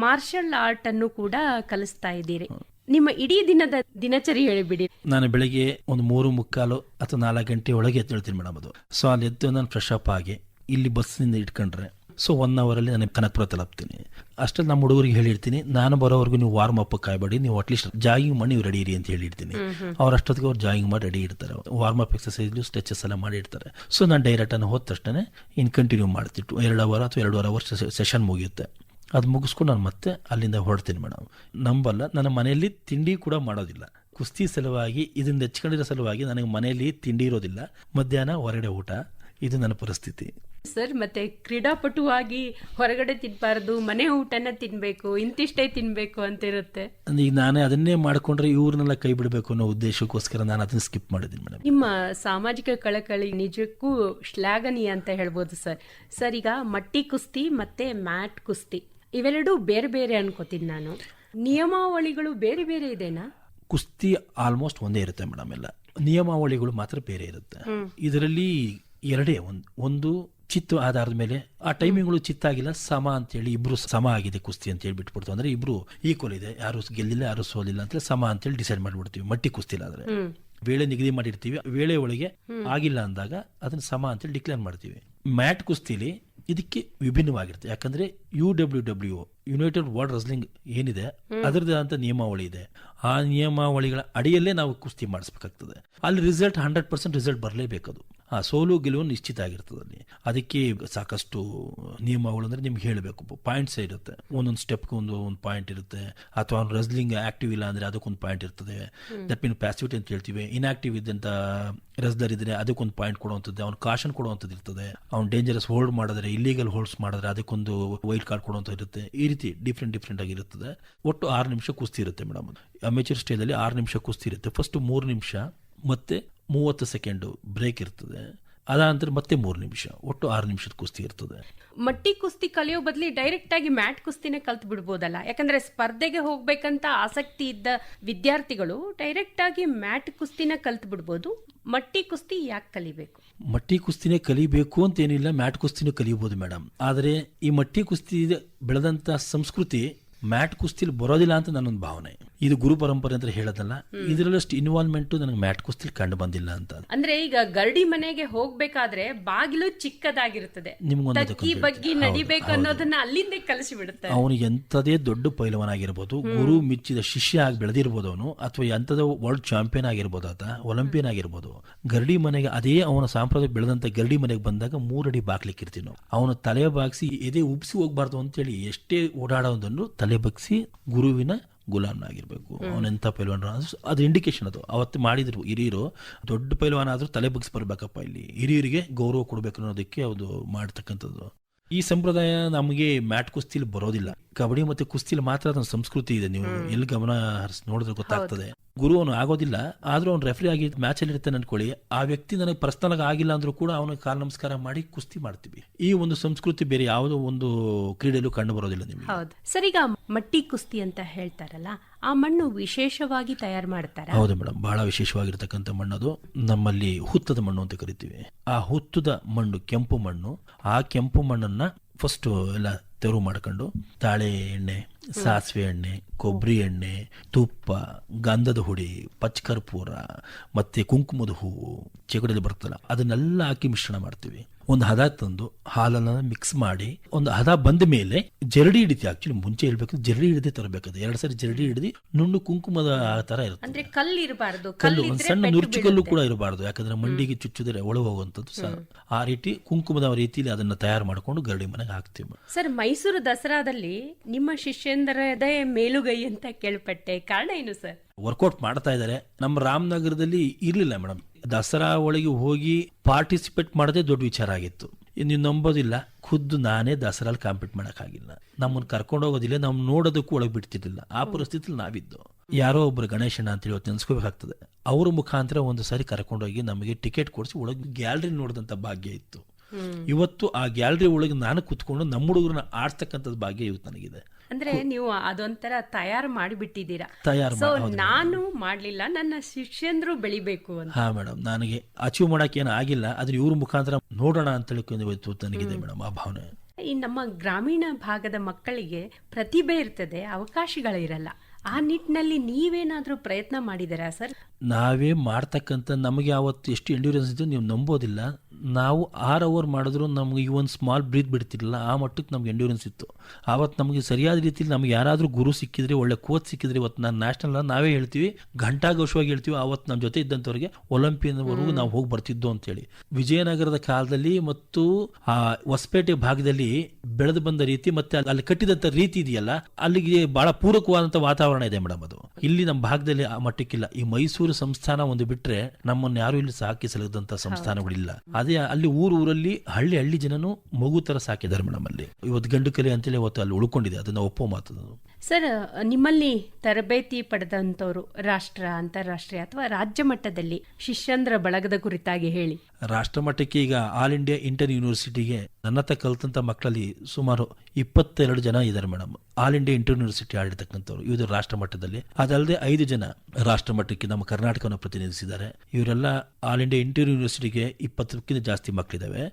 ಮಾರ್ಷಲ್ ಆರ್ಟ್ ಅನ್ನು ಕೂಡ ಕಲಿಸ್ತಾ ಇದ್ದೀರಿ. ನಿಮ್ಮ ಇಡೀ ದಿನದ ದಿನಚರಿ ಹೇಳಿಬಿಡಿ. ನಾನು ಬೆಳಿಗ್ಗೆ ಒಂದು ಮೂರು ಮುಕ್ಕಾಲು ಅಥವಾ ನಾಲ್ಕು ಗಂಟೆ ಒಳಗೆ ಎದ್ದೇಳ್ತೀನಿ ಮೇಡಮ್ ಅದು. ಸೊ ಅಲ್ಲಿ ಎದ್ದು ನಾನು ಫ್ರೆಶ್ ಅಪ್ ಆಗಿ ಇಲ್ಲಿ ಬಸ್ಸಿಂದ ಇಟ್ಕೊಂಡ್ರೆ ಸೊ ಒನ್ ಅವರಲ್ಲಿ ನಾನು ಕನಕಪುರ ತಲುಪ್ತೀನಿ. ಅಷ್ಟಲ್ಲಿ ನಮ್ಮ ಹುಡುಗರಿಗೆ ಹೇಳಿರ್ತೀನಿ ನಾನು ಬರೋವರೆಗೂ ನೀವು ವಾರ್ಮ್ ಅಪ್ ಕಾಯ್ಬೇಡಿ ನೀವು ಅಟ್ಲೀಸ್ಟ್ ಜಾಗಿಂಗ್ ಮಾಡಿ ನೀವು ರೆಡಿ ಇರಿ ಅಂತ ಹೇಳಿರ್ತೀನಿ. ಅವ್ರ ಅಷ್ಟೊತ್ತಿಗೆ ಅವ್ರು ಜಾಗಿಂಗ್ ಮಾಡಿ ರೆಡಿ ಇರ್ತಾರೆ. ವಾರ್ಮ್ ಅಪ್ ಎಕ್ಸಸೈಸ್ ಸ್ಟ್ರೆಚಸ್ ಎಲ್ಲ ಮಾಡಿ ಇರ್ತಾರೆ. ಸೊ ನಾನು ಡೈರೆಕ್ಟ್ ಅನ್ನು ಹೋದ ತಕ್ಷಣ ಇನ್ ಕಂಟಿನ್ಯೂ ಮಾಡ್ತಿಟ್ಟು ಎರಡು ಅವರ್ ಅಥವಾ ಎರಡೂವರೆ ಅವರ್ ಸೆಷನ್ ಮುಗಿಯುತ್ತೆ. ಅದು ಮುಗಿಸ್ಕೊಂಡು ನಾನು ಮತ್ತೆ ಅಲ್ಲಿಂದ ಹೊರಡ್ತೀನಿ ಮೇಡಮ್ ನಂಬಲ್ಲ ನನ್ನ ಮನೆಯಲ್ಲಿ ತಿಂಡಿ ಕೂಡ ಮಾಡೋದಿಲ್ಲ. ಕುಸ್ತಿ ಸಲುವಾಗಿ ಇದನ್ನ ಹೆಚ್ಕೊಂಡಿರೋ ಸಲುವಾಗಿ ನನಗೆ ಮನೆಯಲ್ಲಿ ತಿಂಡಿ ಇರೋದಿಲ್ಲ. ಮಧ್ಯಾಹ್ನ ಹೊರಗಡೆ ಊಟ ಇದು ನನ್ನ ಪರಿಸ್ಥಿತಿ. ಸರ್ ಮತ್ತೆ ಕ್ರೀಡಾಪಟುವಾಗಿ ಹೊರಗಡೆ ತಿನ್ಬಾರ್ದು ಮನೆ ಊಟನ ತಿನ್ಬೇಕು ಇಂತಿಷ್ಟೇ ತಿನ್ಬೇಕು ಅಂತ ಇರುತ್ತೆ ಈಗ ನಾನೇ ಅದನ್ನೇ ಮಾಡ್ಕೊಂಡ್ರೆ ಇವ್ರನ್ನೆಲ್ಲ ಕೈ ಬಿಡಬೇಕು ಅನ್ನೋ ಉದ್ದೇಶಕ್ಕೋಸ್ಕರ ನಾನು ಅದನ್ನ ಸ್ಕಿಪ್ ಮಾಡಿದ್ದೀನಿ ಮೇಡಮ್ ನಿಮ್ಮ ಸಾಮಾಜಿಕ ಕಳಕಳಿ ನಿಜಕ್ಕೂ ಶ್ಲಾಘನೀಯ ಅಂತ ಹೇಳ್ಬೋದು ಸರ್. ಸರ್ ಈಗ ಮಟ್ಟಿ ಕುಸ್ತಿ ಮತ್ತೆ ಮ್ಯಾಟ್ ಕುಸ್ತಿ. ಇವೆರಡೂ ಬೇರೆ ಬೇರೆ ಅನ್ಕೋತೀನಿ ನಾನು. ನಿಯಮಾವಳಿಗಳು ಬೇರೆ ಬೇರೆ ಇದೆನಾ? ಕುಸ್ತಿ ಆಲ್ಮೋಸ್ಟ್ ಒಂದೇ ಇರುತ್ತೆ ಮೇಡಮ್ ಎಲ್ಲ. ನಿಯಮಾವಳಿಗಳು ಮಾತ್ರ ಬೇರೆ ಇರುತ್ತೆ. ಇದರಲ್ಲಿ ಎರಡೇ ಒಂದು ಒಂದು ಚಿತ್ತು ಆಧಾರದ ಮೇಲೆ ಆ ಟೈಮಿಂಗ್ಗಳು ಚಿತ್ತಾಗಿಲ್ಲ ಸಮ ಅಂತೇಳಿ ಇಬ್ರು ಸಮ ಆಗಿದೆ ಕುಸ್ತಿ ಅಂತ ಹೇಳಿ ಬಿಟ್ಬಿಡ್ತು. ಅಂದ್ರೆ ಇಬ್ರು ಈಕ್ವಲ್ ಇದೆ. ಯಾರು ಗೆಲ್ಲಿಲ್ಲ ಯಾರು ಸೋಲಿಲ್ಲ ಅಂತ ಸಮ ಅಂತೇಳಿ ಡಿಸೈಡ್ ಮಾಡಿಬಿಡ್ತೀವಿ. ಮಟ್ಟಿ ಕುಸ್ತಿಲ್ಲ ಆದ್ರೆ. ವೇಳೆ ನಿಗದಿ ಮಾಡಿರ್ತೀವಿ. ವೇಳೆ ಒಳಗೆ ಆಗಿಲ್ಲ ಅಂದಾಗ ಅದನ್ನ ಸಮ ಅಂತೇಳಿ ಡಿಕ್ಲೇರ್ ಮಾಡ್ತೀವಿ. ಮ್ಯಾಟ್ ಕುಸ್ತಿಲಿ ಇದಕ್ಕೆ ವಿಭಿನ್ನವಾಗಿರುತ್ತೆ. ಯಾಕಂದ್ರೆ U W W united world wrestling ಏನಿದೆ ಅದರದೇ ಅಂತ ನಿಯಮಾವಳಿ ಇದೆ. ಆ ನಿಯಮಾವಳಿಗಳ ಅಡಿಯಲ್ಲೇ ನಾವು ಕುಸ್ತಿ ಮಾಡಿಸ್ಬೇಕಾಗ್ತದೆ. ಅಲ್ಲಿ ರಿಸಲ್ಟ್ ಹಂಡ್ರೆಡ್ ಪರ್ಸೆಂಟ್ ರಿಸಲ್ಟ್ ಬರಲೇಬೇಕದು. ಆ ಸೋಲು ಗೆಲುವು ನಿಶ್ಚಿತ ಆಗಿರ್ತದೆ ಅಲ್ಲಿ. ಅದಕ್ಕೆ ಸಾಕಷ್ಟು ನಿಯಮಗಳು ಅಂದ್ರೆ ನಿಮ್ಗೆ ಹೇಳಬೇಕು. ಪಾಯಿಂಟ್ಸ್ ಇರುತ್ತೆ. ಒಂದೊಂದು ಸ್ಟೆಪ್ಗೆ ಒಂದು ಒಂದು ಪಾಯಿಂಟ್ ಇರುತ್ತೆ. ಅಥವಾ ರಸ್ಲಿಂಗ್ ಆಕ್ಟಿವ್ ಇಲ್ಲ ಅಂದ್ರೆ ಅದಕ್ಕೊಂದು ಪಾಯಿಂಟ್ ಇರ್ತದೆ. ದಟ್ ಮೀನ್ ಪ್ಯಾಸಿವಿಟಿ ಅಂತ ಹೇಳ್ತೀವಿ. ಇನ್ಆಕ್ಟಿವ್ ಇದ್ದಂತ ರಸ್ದರ್ ಇದ್ರೆ ಅದಕ್ಕೊಂದು ಪಾಯಿಂಟ್ ಕೊಡುವಂಥದ್ದು ಅವ್ನು ಕಾಶನ್ ಕೊಡುವಂಥದ್ದು ಇರ್ತದೆ. ಅವ್ನು ಡೇಂಜರಸ್ ಹೋಲ್ಡ್ ಮಾಡಿದ್ರೆ ಇಲ್ಲಿಗಲ್ ಹೋಲ್ಡ್ಸ್ ಮಾಡಿದ್ರೆ ಅದಕ್ಕೊಂದು ವೈಟ್ ಕಾರ್ಡ್ ಕೊಡುವಂಥದ್ದು ಇರುತ್ತೆ. ಈ ರೀತಿ ಡಿಫ್ರೆಂಟ್ ಡಿಫ್ರೆಂಟ್ ಆಗಿರುತ್ತದೆ ಒಟ್ಟು ಆರು ನಿಮಿಷ ಕುಸ್ತಿ ಇರುತ್ತೆ ಮೇಡಮ್ ಅಮೆಚೂರ್ ಸ್ಟೇಜಲ್ಲಿ ಆರು ನಿಮಿಷ ಕುಸ್ತಿ ಇರುತ್ತೆ. ಫಸ್ಟ್ ಮೂರು ನಿಮಿಷ. ಮತ್ತೆ ಮೂವತ್ತು ಸೆಕೆಂಡು ಬ್ರೇಕ್ ಇರ್ತದೆ. ಅದಾನಂತರ ಮತ್ತೆ ಮೂರು ನಿಮಿಷ ಒಟ್ಟು ಆರು ನಿಮಿಷದ ಕುಸ್ತಿ ಇರ್ತದೆ. ಮಟ್ಟಿ ಕುಸ್ತಿ ಕಲಿಯೋ ಬದಲಿ ಡೈರೆಕ್ಟ್ ಆಗಿ ಮ್ಯಾಟ್ ಕುಸ್ತಿನೇ ಕಲ್ತು ಬಿಡ್ಬೋದಲ್ಲ. ಯಾಕಂದ್ರೆ ಸ್ಪರ್ಧೆಗೆ ಹೋಗ್ಬೇಕಂತ ಆಸಕ್ತಿ ಇದ್ದ ವಿದ್ಯಾರ್ಥಿಗಳು ಡೈರೆಕ್ಟ್ ಆಗಿ ಮ್ಯಾಟ್ ಕುಸ್ತಿನ ಕಲ್ತು ಬಿಡ್ಬೋದು. ಮಟ್ಟಿ ಕುಸ್ತಿ ಯಾಕೆ ಕಲಿಬೇಕು? ಮಟ್ಟಿ ಕುಸ್ತಿನೇ ಕಲಿಬೇಕು ಅಂತ ಏನಿಲ್ಲ ಮ್ಯಾಟ್ ಕುಸ್ತಿನೂ ಕಲಿಯಬಹುದು ಮೇಡಮ್. ಆದರೆ ಈ ಮಟ್ಟಿ ಕುಸ್ತಿ ಬೆಳೆದಂತ ಸಂಸ್ಕೃತಿ ಮ್ಯಾಟ್ ಕುಸ್ತಿಲಿ ಬರೋದಿಲ್ಲ ಅಂತ ನನ್ನೊಂದು ಭಾವನೆ. ಇದು ಗುರು ಪರಂಪರೆ ಅಂತ ಹೇಳೋದಲ್ಲ ಇದರಲ್ಲಷ್ಟು ಇನ್ವಾಲ್ವ್ಮೆಂಟ್ ನನಗೆ ಮ್ಯಾಟ್ ಕುಸ್ತಿಲಿ ಕಂಡು ಬಂದಿಲ್ಲ ಅಂತ. ಅಂದ್ರೆ ಈಗ ಗರಡಿ ಮನೆಗೆ ಹೋಗ್ಬೇಕಾದ್ರೆ ಬಾಗಿಲು ಚಿಕ್ಕದಾಗಿರುತ್ತದೆ. ನಿಮ್ಗೊಂದು ಬಗ್ಗೆ ಬಗ್ಗಿ ನಡಿಬೇಕು ಅನ್ನೋದನ್ನ ಅಲ್ಲಿಂದೇ ಕಲಿಸಿ ಬಿಡುತ್ತೆ. ಅವನು ಎಂಥದೇ ದೊಡ್ಡ ಪೈಲವನಾಗಿರ್ಬೋದು ಗುರು ಮಿಚ್ಚಿದ ಶಿಷ್ಯ ಆಗಿ ಬೆಳೆದಿರ್ಬೋದು ಅವನು ಅಥವಾ ಎಂಥದ ವರ್ಲ್ಡ್ ಚಾಂಪಿಯನ್ ಆಗಿರ್ಬೋದು ಆತ ಒಲಿಂಪಿಯನ್ ಆಗಿರ್ಬೋದು. ಗರಡಿ ಮನೆಗೆ ಅದೇ ಅವನ ಸಾಂಪ್ರದಾಯ ಬೆಳೆದಂತ ಗರಡಿ ಮನೆಗೆ ಬಂದಾಗ ಮೂರಡಿ ಬಾಗ್ಲಿಕ್ಕಿರ್ತೀವಿ ನಾವು. ಅವನ ತಲೆ ಬಾಗಿಸಿ ಎದೆ ಉಬ್ಸಿ ಹೋಗ್ಬಾರ್ದು ಅಂತೇಳಿ ಎಷ್ಟೇ ಓಡಾಡೋದನ್ನು ತಲೆ ಬಗ್ಸಿ ಗುರುವಿನ ಗುಲಾಮ್ನಾಗಿರ್ಬೇಕು. ಅವನೆಂಥ ಪೈಲ್ವಾನ ಅದು ಇಂಡಿಕೇಶನ್ ಅದು. ಅವತ್ತು ಮಾಡಿದ್ರು ಹಿರಿಯರು ದೊಡ್ಡ ಪೈಲ್ವಾನ ಆದರೂ ತಲೆ ಬಗ್ಸಿ ಬರಬೇಕಪ್ಪ ಇಲ್ಲಿ. ಹಿರಿಯರಿಗೆ ಗೌರವ ಕೊಡಬೇಕು ಅನ್ನೋದಕ್ಕೆ ಅದು ಮಾಡ್ತಕ್ಕಂಥದ್ದು. ಈ ಸಂಪ್ರದಾಯ ನಮಗೆ ಮ್ಯಾಟ್ ಕುಸ್ತಿಲಿ ಬರೋದಿಲ್ಲ. ಕಬಡ್ಡಿ ಮತ್ತೆ ಕುಸ್ತಿಲಿ ಮಾತ್ರ ಅದನ್ನ ಸಂಸ್ಕೃತಿ ಇದೆ. ನೀವು ಎಲ್ಲಿ ಗಮನ ಹರಿಸಿ ನೋಡಿದ್ರೆ ಗೊತ್ತಾಗ್ತದೆ. ಗುರು ಅವನು ಆಗೋದಿಲ್ಲ. ಆದ್ರೂ ಅವ್ನು ರೆಫ್ರಿ ಆಗಿ ಮ್ಯಾಚ್ ಅಲ್ಲಿ ಇರ್ತಾನೆ ಅನ್ಕೊಳ್ಳಿ. ಆ ವ್ಯಕ್ತಿ ನನಗೆ ಪರ್ಸನಲ್ ಆಗಿ ಆಗಿಲ್ಲ ಅಂದ್ರೂ ಕೂಡ ಅವನಿಗೆ ಕಾಲ ನಮಸ್ಕಾರ ಮಾಡಿ ಕುಸ್ತಿ ಮಾಡ್ತೀವಿ. ಈ ಒಂದು ಸಂಸ್ಕೃತಿ ಬೇರೆ ಯಾವುದೋ ಒಂದು ಕ್ರೀಡೆಯಲ್ಲೂ ಕಂಡು ಬರೋದಿಲ್ಲ ನಿಮ್ಗೆ. ಸರಿಗ ಸರ್ ಈಗ ಮಟ್ಟಿ ಕುಸ್ತಿ ಅಂತ ಹೇಳ್ತಾರಲ್ಲ ಆ ಮಣ್ಣು ವಿಶೇಷವಾಗಿ ತಯಾರು ಮಾಡ್ತಾರೆ? ಹೌದು ಮೇಡಮ್, ಬಹಳ ವಿಶೇಷವಾಗಿರ್ತಕ್ಕಂಥ ಅದು. ನಮ್ಮಲ್ಲಿ ಹುತ್ತದ ಮಣ್ಣು ಅಂತ ಕರಿತೀವಿ. ಆ ಹುತ್ತದ ಮಣ್ಣು, ಕೆಂಪು ಮಣ್ಣು, ಆ ಕೆಂಪು ಮಣ್ಣನ್ನ ಫಸ್ಟ್ ಎಲ್ಲ ತೆರವು ಮಾಡ್ಕೊಂಡು ತಾಳೆ ಎಣ್ಣೆ ಸಾಸಿವೆ ಎಣ್ಣೆ ಕೊಬ್ಬರಿ ಎಣ್ಣೆ ತುಪ್ಪ ಗಂಧದ ಹುಡಿ ಪಚ್ಚಕರ್ಪೂರ ಮತ್ತೆ ಕುಂಕುಮದ ಹೂವು ಚಿಗಡಲ್ಲಿ ಬರ್ತಲ್ಲ ಅದನ್ನೆಲ್ಲ ಹಾಕಿ ಮಿಶ್ರಣ ಮಾಡ್ತೀವಿ. ಒಂದು ಹದ ತಂದು ಹಾಲನ್ನ ಮಿಕ್ಸ್ ಮಾಡಿ ಒಂದು ಹದ ಬಂದ ಮೇಲೆ ಜರಡಿ ಹಿಡಿತಿ ಆಕ್ಚುಲಿ ಮುಂಚೆ ಹೇಳ್ಬೇಕು ಜರಡಿ ಹಿಡಿದೆ ತರಬೇಕದು. ಎರಡು ಸರಿ ಜರಡಿ ಹಿಡಿದು ನುಣ್ಣು ಕುಂಕುಮದ ಆ ತರ ಇರುತ್ತೆ. ಅಂದ್ರೆ ಕಲ್ಲು ಇರಬಾರದು. ಕಲ್ಲು ಒಂದು ಸಣ್ಣ ನುರ್ಚುಕಲ್ಲು ಕೂಡ ಇರಬಾರ್ದು. ಯಾಕಂದ್ರೆ ಮಂಡಿಗೆ ಚುಚ್ಚಿದ್ರೆ ಒಳ ಹೋಗುವಂಥದ್ದು ಆ ರೀತಿ ಕುಂಕುಮದ ರೀತಿಯಲ್ಲಿ ಅದನ್ನ ತಯಾರು ಮಾಡ್ಕೊಂಡು ಗರಡಿ ಮನೆಗೆ ಹಾಕ್ತೀವಿ. ಸರ್ ಮೈಸೂರು ದಸರಾದಲ್ಲಿ ನಿಮ್ಮ ಶಿಷ್ಯಂದರದೇ ಮೇಲುಗೈ ಅಂತ ಕೇಳ್ಪಟ್ಟೆ. ಕಾರಣ ಏನು ಸರ್? ವರ್ಕೌಟ್ ಮಾಡ್ತಾ ಇದ್ದಾರೆ. ನಮ್ಮ ರಾಮನಗರದಲ್ಲಿ ಇರ್ಲಿಲ್ಲ ಮೇಡಮ್ ದಸರಾ ಒಳಗೆ ಹೋಗಿ ಪಾರ್ಟಿಸಿಪೇಟ್ ಮಾಡದೆ ದೊಡ್ಡ ವಿಚಾರ ಆಗಿತ್ತು. ನೀವು ನಂಬೋದಿಲ್ಲ. ಖುದ್ದು ನಾನೇ ದಸರಾಲ್ ಕಾಂಪೀಟ್ ಮಾಡೋಕ್ಕಾಗಿಲ್ಲ. ನಮ್ಮನ್ನು ಕರ್ಕೊಂಡು ಹೋಗೋದಿಲ್ಲ. ನಾವು ನೋಡೋದಕ್ಕೂ ಒಳಗೆ ಬಿಡ್ತಿರ್ಲಿಲ್ಲ. ಆ ಪರಿಸ್ಥಿತಿಲಿ ನಾವಿದ್ದು. ಯಾರೋ ಒಬ್ರು ಗಣೇಶನ ಅಂತೇಳಿ ಇವತ್ತು ನೆನೆಸ್ಕೋಬೇಕಾಗ್ತದೆ. ಅವ್ರ ಮುಖಾಂತರ ಒಂದು ಸಾರಿ ಕರ್ಕೊಂಡೋಗಿ ನಮಗೆ ಟಿಕೆಟ್ ಕೊಡಿಸಿ ಒಳಗೆ ಗ್ಯಾಲರಿ ನೋಡಿದಂಥ ಭಾಗ್ಯ ಇತ್ತು. ಇವತ್ತು ಆ ಗ್ಯಾಲರಿ ಒಳಗೆ ನಾನು ಕುತ್ಕೊಂಡು ನಮ್ಮ ಹುಡುಗರನ್ನ ಆಡ್ತಕ್ಕಂಥದ್ದು ಭಾಗ್ಯ ಇವತ್ತು ನನಗಿದೆ. ಅಂದ್ರೆ ನೀವು ಅದೊಂಥರ ತಯಾರು ಮಾಡಿಬಿಟ್ಟಿದ್ದೀರಾ. ಸೊ ನಾನು ಮಾಡ್ಲಿಲ್ಲ ನನ್ನ ಶಿಷ್ಯಂದ್ರು ಬೆಳಿಬೇಕು ಅಂತ. ಹಾ ಮೇಡಮ್. ನನಗೆ ಅಚೀವ್ ಮಾಡಕ್ಕೆ ಏನು ಆಗಿಲ್ಲ ಆದ್ರೆ ಇವ್ರ ಮುಖಾಂತರ ನೋಡೋಣ ಅಂತ ತಿಳ್ಕೊಂಡು ನನಗಿದೆ ಮೇಡಮ್ ಆ ಭಾವನೆ. ಈ ನಮ್ಮ ಗ್ರಾಮೀಣ ಭಾಗದ ಮಕ್ಕಳಿಗೆ ಪ್ರತಿಭೆ ಇರ್ತದೆ ಅವಕಾಶಗಳಿರಲ್ಲ. ಆ ನಿಟ್ಟಿನಲ್ಲಿ ನೀವೇನಾದ್ರೂ ಪ್ರಯತ್ನ ಮಾಡಿದರಾ ಸರ್? ನಾವೇ ಮಾಡ್ತಕ್ಕಂಥ ನಮಗೆ ಅವತ್ತು ಎಷ್ಟು ಎಂಡ್ಯೂರೆನ್ಸ್ ಇದ್ದು ನೀವು ನಂಬೋದಿಲ್ಲ. ನಾವು ಆರ್ ಅವರ್ ಮಾಡಿದ್ರು ನಮಗೆ ಈ ಒಂದು ಸ್ಮಾಲ್ ಬ್ರೀತ್ ಬಿಡ್ತಿರಲಿಲ್ಲ. ಆ ಮಟ್ಟಕ್ಕೆ ನಮ್ಗೆ ಎಂಡ್ಯೂರೆನ್ಸ್ ಇತ್ತು. ಆವತ್ತು ನಮಗೆ ಸರಿಯಾದ ರೀತಿಯಲ್ಲಿ ನಮ್ಗೆ ಯಾರಾದರೂ ಗುರು ಸಿಕ್ಕಿದ್ರೆ ಒಳ್ಳೆ ಕೋಚ್ ಸಿಕ್ಕಿದ್ರೆ ಇವತ್ತು ನಾನು ನ್ಯಾಷನಲ್ ನಾವೇ ಹೇಳ್ತೀವಿ. ಘಂಟಾಘೋಷವಾಗಿ ಹೇಳ್ತೀವಿ. ಆವತ್ತು ನಮ್ಮ ಜೊತೆ ಇದ್ದಂಥವ್ರಿಗೆ ಒಲಿಂಪಿಯನ್ವರೆಗೂ ನಾವು ಹೋಗಿ ಬರ್ತಿದ್ದು ಅಂತೇಳಿ. ವಿಜಯನಗರದ ಕಾಲದಲ್ಲಿ ಮತ್ತು ಆ ಹೊಸಪೇಟೆ ಭಾಗದಲ್ಲಿ ಬೆಳೆದು ಬಂದ ರೀತಿ ಮತ್ತೆ ಅಲ್ಲಿ ಕಟ್ಟಿದಂಥ ರೀತಿ ಇದೆಯಲ್ಲ ಅಲ್ಲಿಗೆ ಬಹಳ ಪೂರಕವಾದಂಥ ವಾತಾವರಣ ಇದೆ ಮೇಡಮ್ ಅದು. ಇಲ್ಲಿ ನಮ್ಮ ಭಾಗದಲ್ಲಿ ಆ ಮಟ್ಟಕ್ಕಿಲ್ಲ. ಈ ಮೈಸೂರು ಸಂಸ್ಥಾನ ಒಂದು ಬಿಟ್ರೆ ನಮ್ಮನ್ನು ಯಾರು ಇಲ್ಲಿ ಸಾಕಿ ಸಲಗದಂತ ಸಂಸ್ಥಾನಗಳಿಲ್ಲ. ಅದೇ ಅಲ್ಲಿ ಊರು ಊರಲ್ಲಿ ಹಳ್ಳಿ ಹಳ್ಳಿ ಜನನು ಮಗು ಥರ ಸಾಕಿದ್ದಾರೆ ಮೇಡಮ್ ಅಲ್ಲಿ ಇವತ್ತು ಗಂಡು ಕಲೆ ಅಂತೇಳಿ ಅವತ್ತು ಅಲ್ಲಿ ಉಳ್ಕೊಂಡಿದೆ ಅದನ್ನ ಒಪ್ಪೋ ಮಾತು ಅದು. ಸರ್ ನಿಮ್ಮಲ್ಲಿ ತರಬೇತಿ ಪಡೆದಂತವರು ರಾಷ್ಟ್ರ ಅಂತಾರಾಷ್ಟ್ರೀಯ ಅಥವಾ ರಾಜ್ಯ ಮಟ್ಟದಲ್ಲಿ ಶಿಷ್ಯಂದ್ರ ಬಳಗದ ಕುರಿತಾಗಿ ಹೇಳಿ. ರಾಷ್ಟ್ರ ಮಟ್ಟಕ್ಕೆ ಈಗ ಆಲ್ ಇಂಡಿಯಾ ಇಂಟರ್ ಯೂನಿವರ್ಸಿಟಿಗೆ ನನ್ನತ್ತ ಕಲ್ತಂತ ಮಕ್ಕಳಲ್ಲಿ ಸುಮಾರು ಇಪ್ಪತ್ತೆರಡು ಜನ ಇದ್ದಾರೆ madam all India inter university ಆಡಿರ್ತಕ್ಕಂಥವ್ರು ಇವರು ರಾಷ್ಟ್ರ ಮಟ್ಟದಲ್ಲಿ. ಅದಲ್ಲದೆ ಐದು ಜನ ರಾಷ್ಟ್ರ ಮಟ್ಟಕ್ಕೆ ನಮ್ಮ ಕರ್ನಾಟಕವನ್ನು ಪ್ರತಿನಿಧಿಸಿದ್ದಾರೆ. ಇವರೆಲ್ಲ ಆಲ್ ಇಂಡಿಯಾ ಇಂಟರ್ ಯೂನಿವರ್ಸಿಟಿಗೆ ಇಪ್ಪತ್ತಕ್ಕಿಂತ ಜಾಸ್ತಿ ಮಕ್ಕಳಿದ್ದಾವೆ.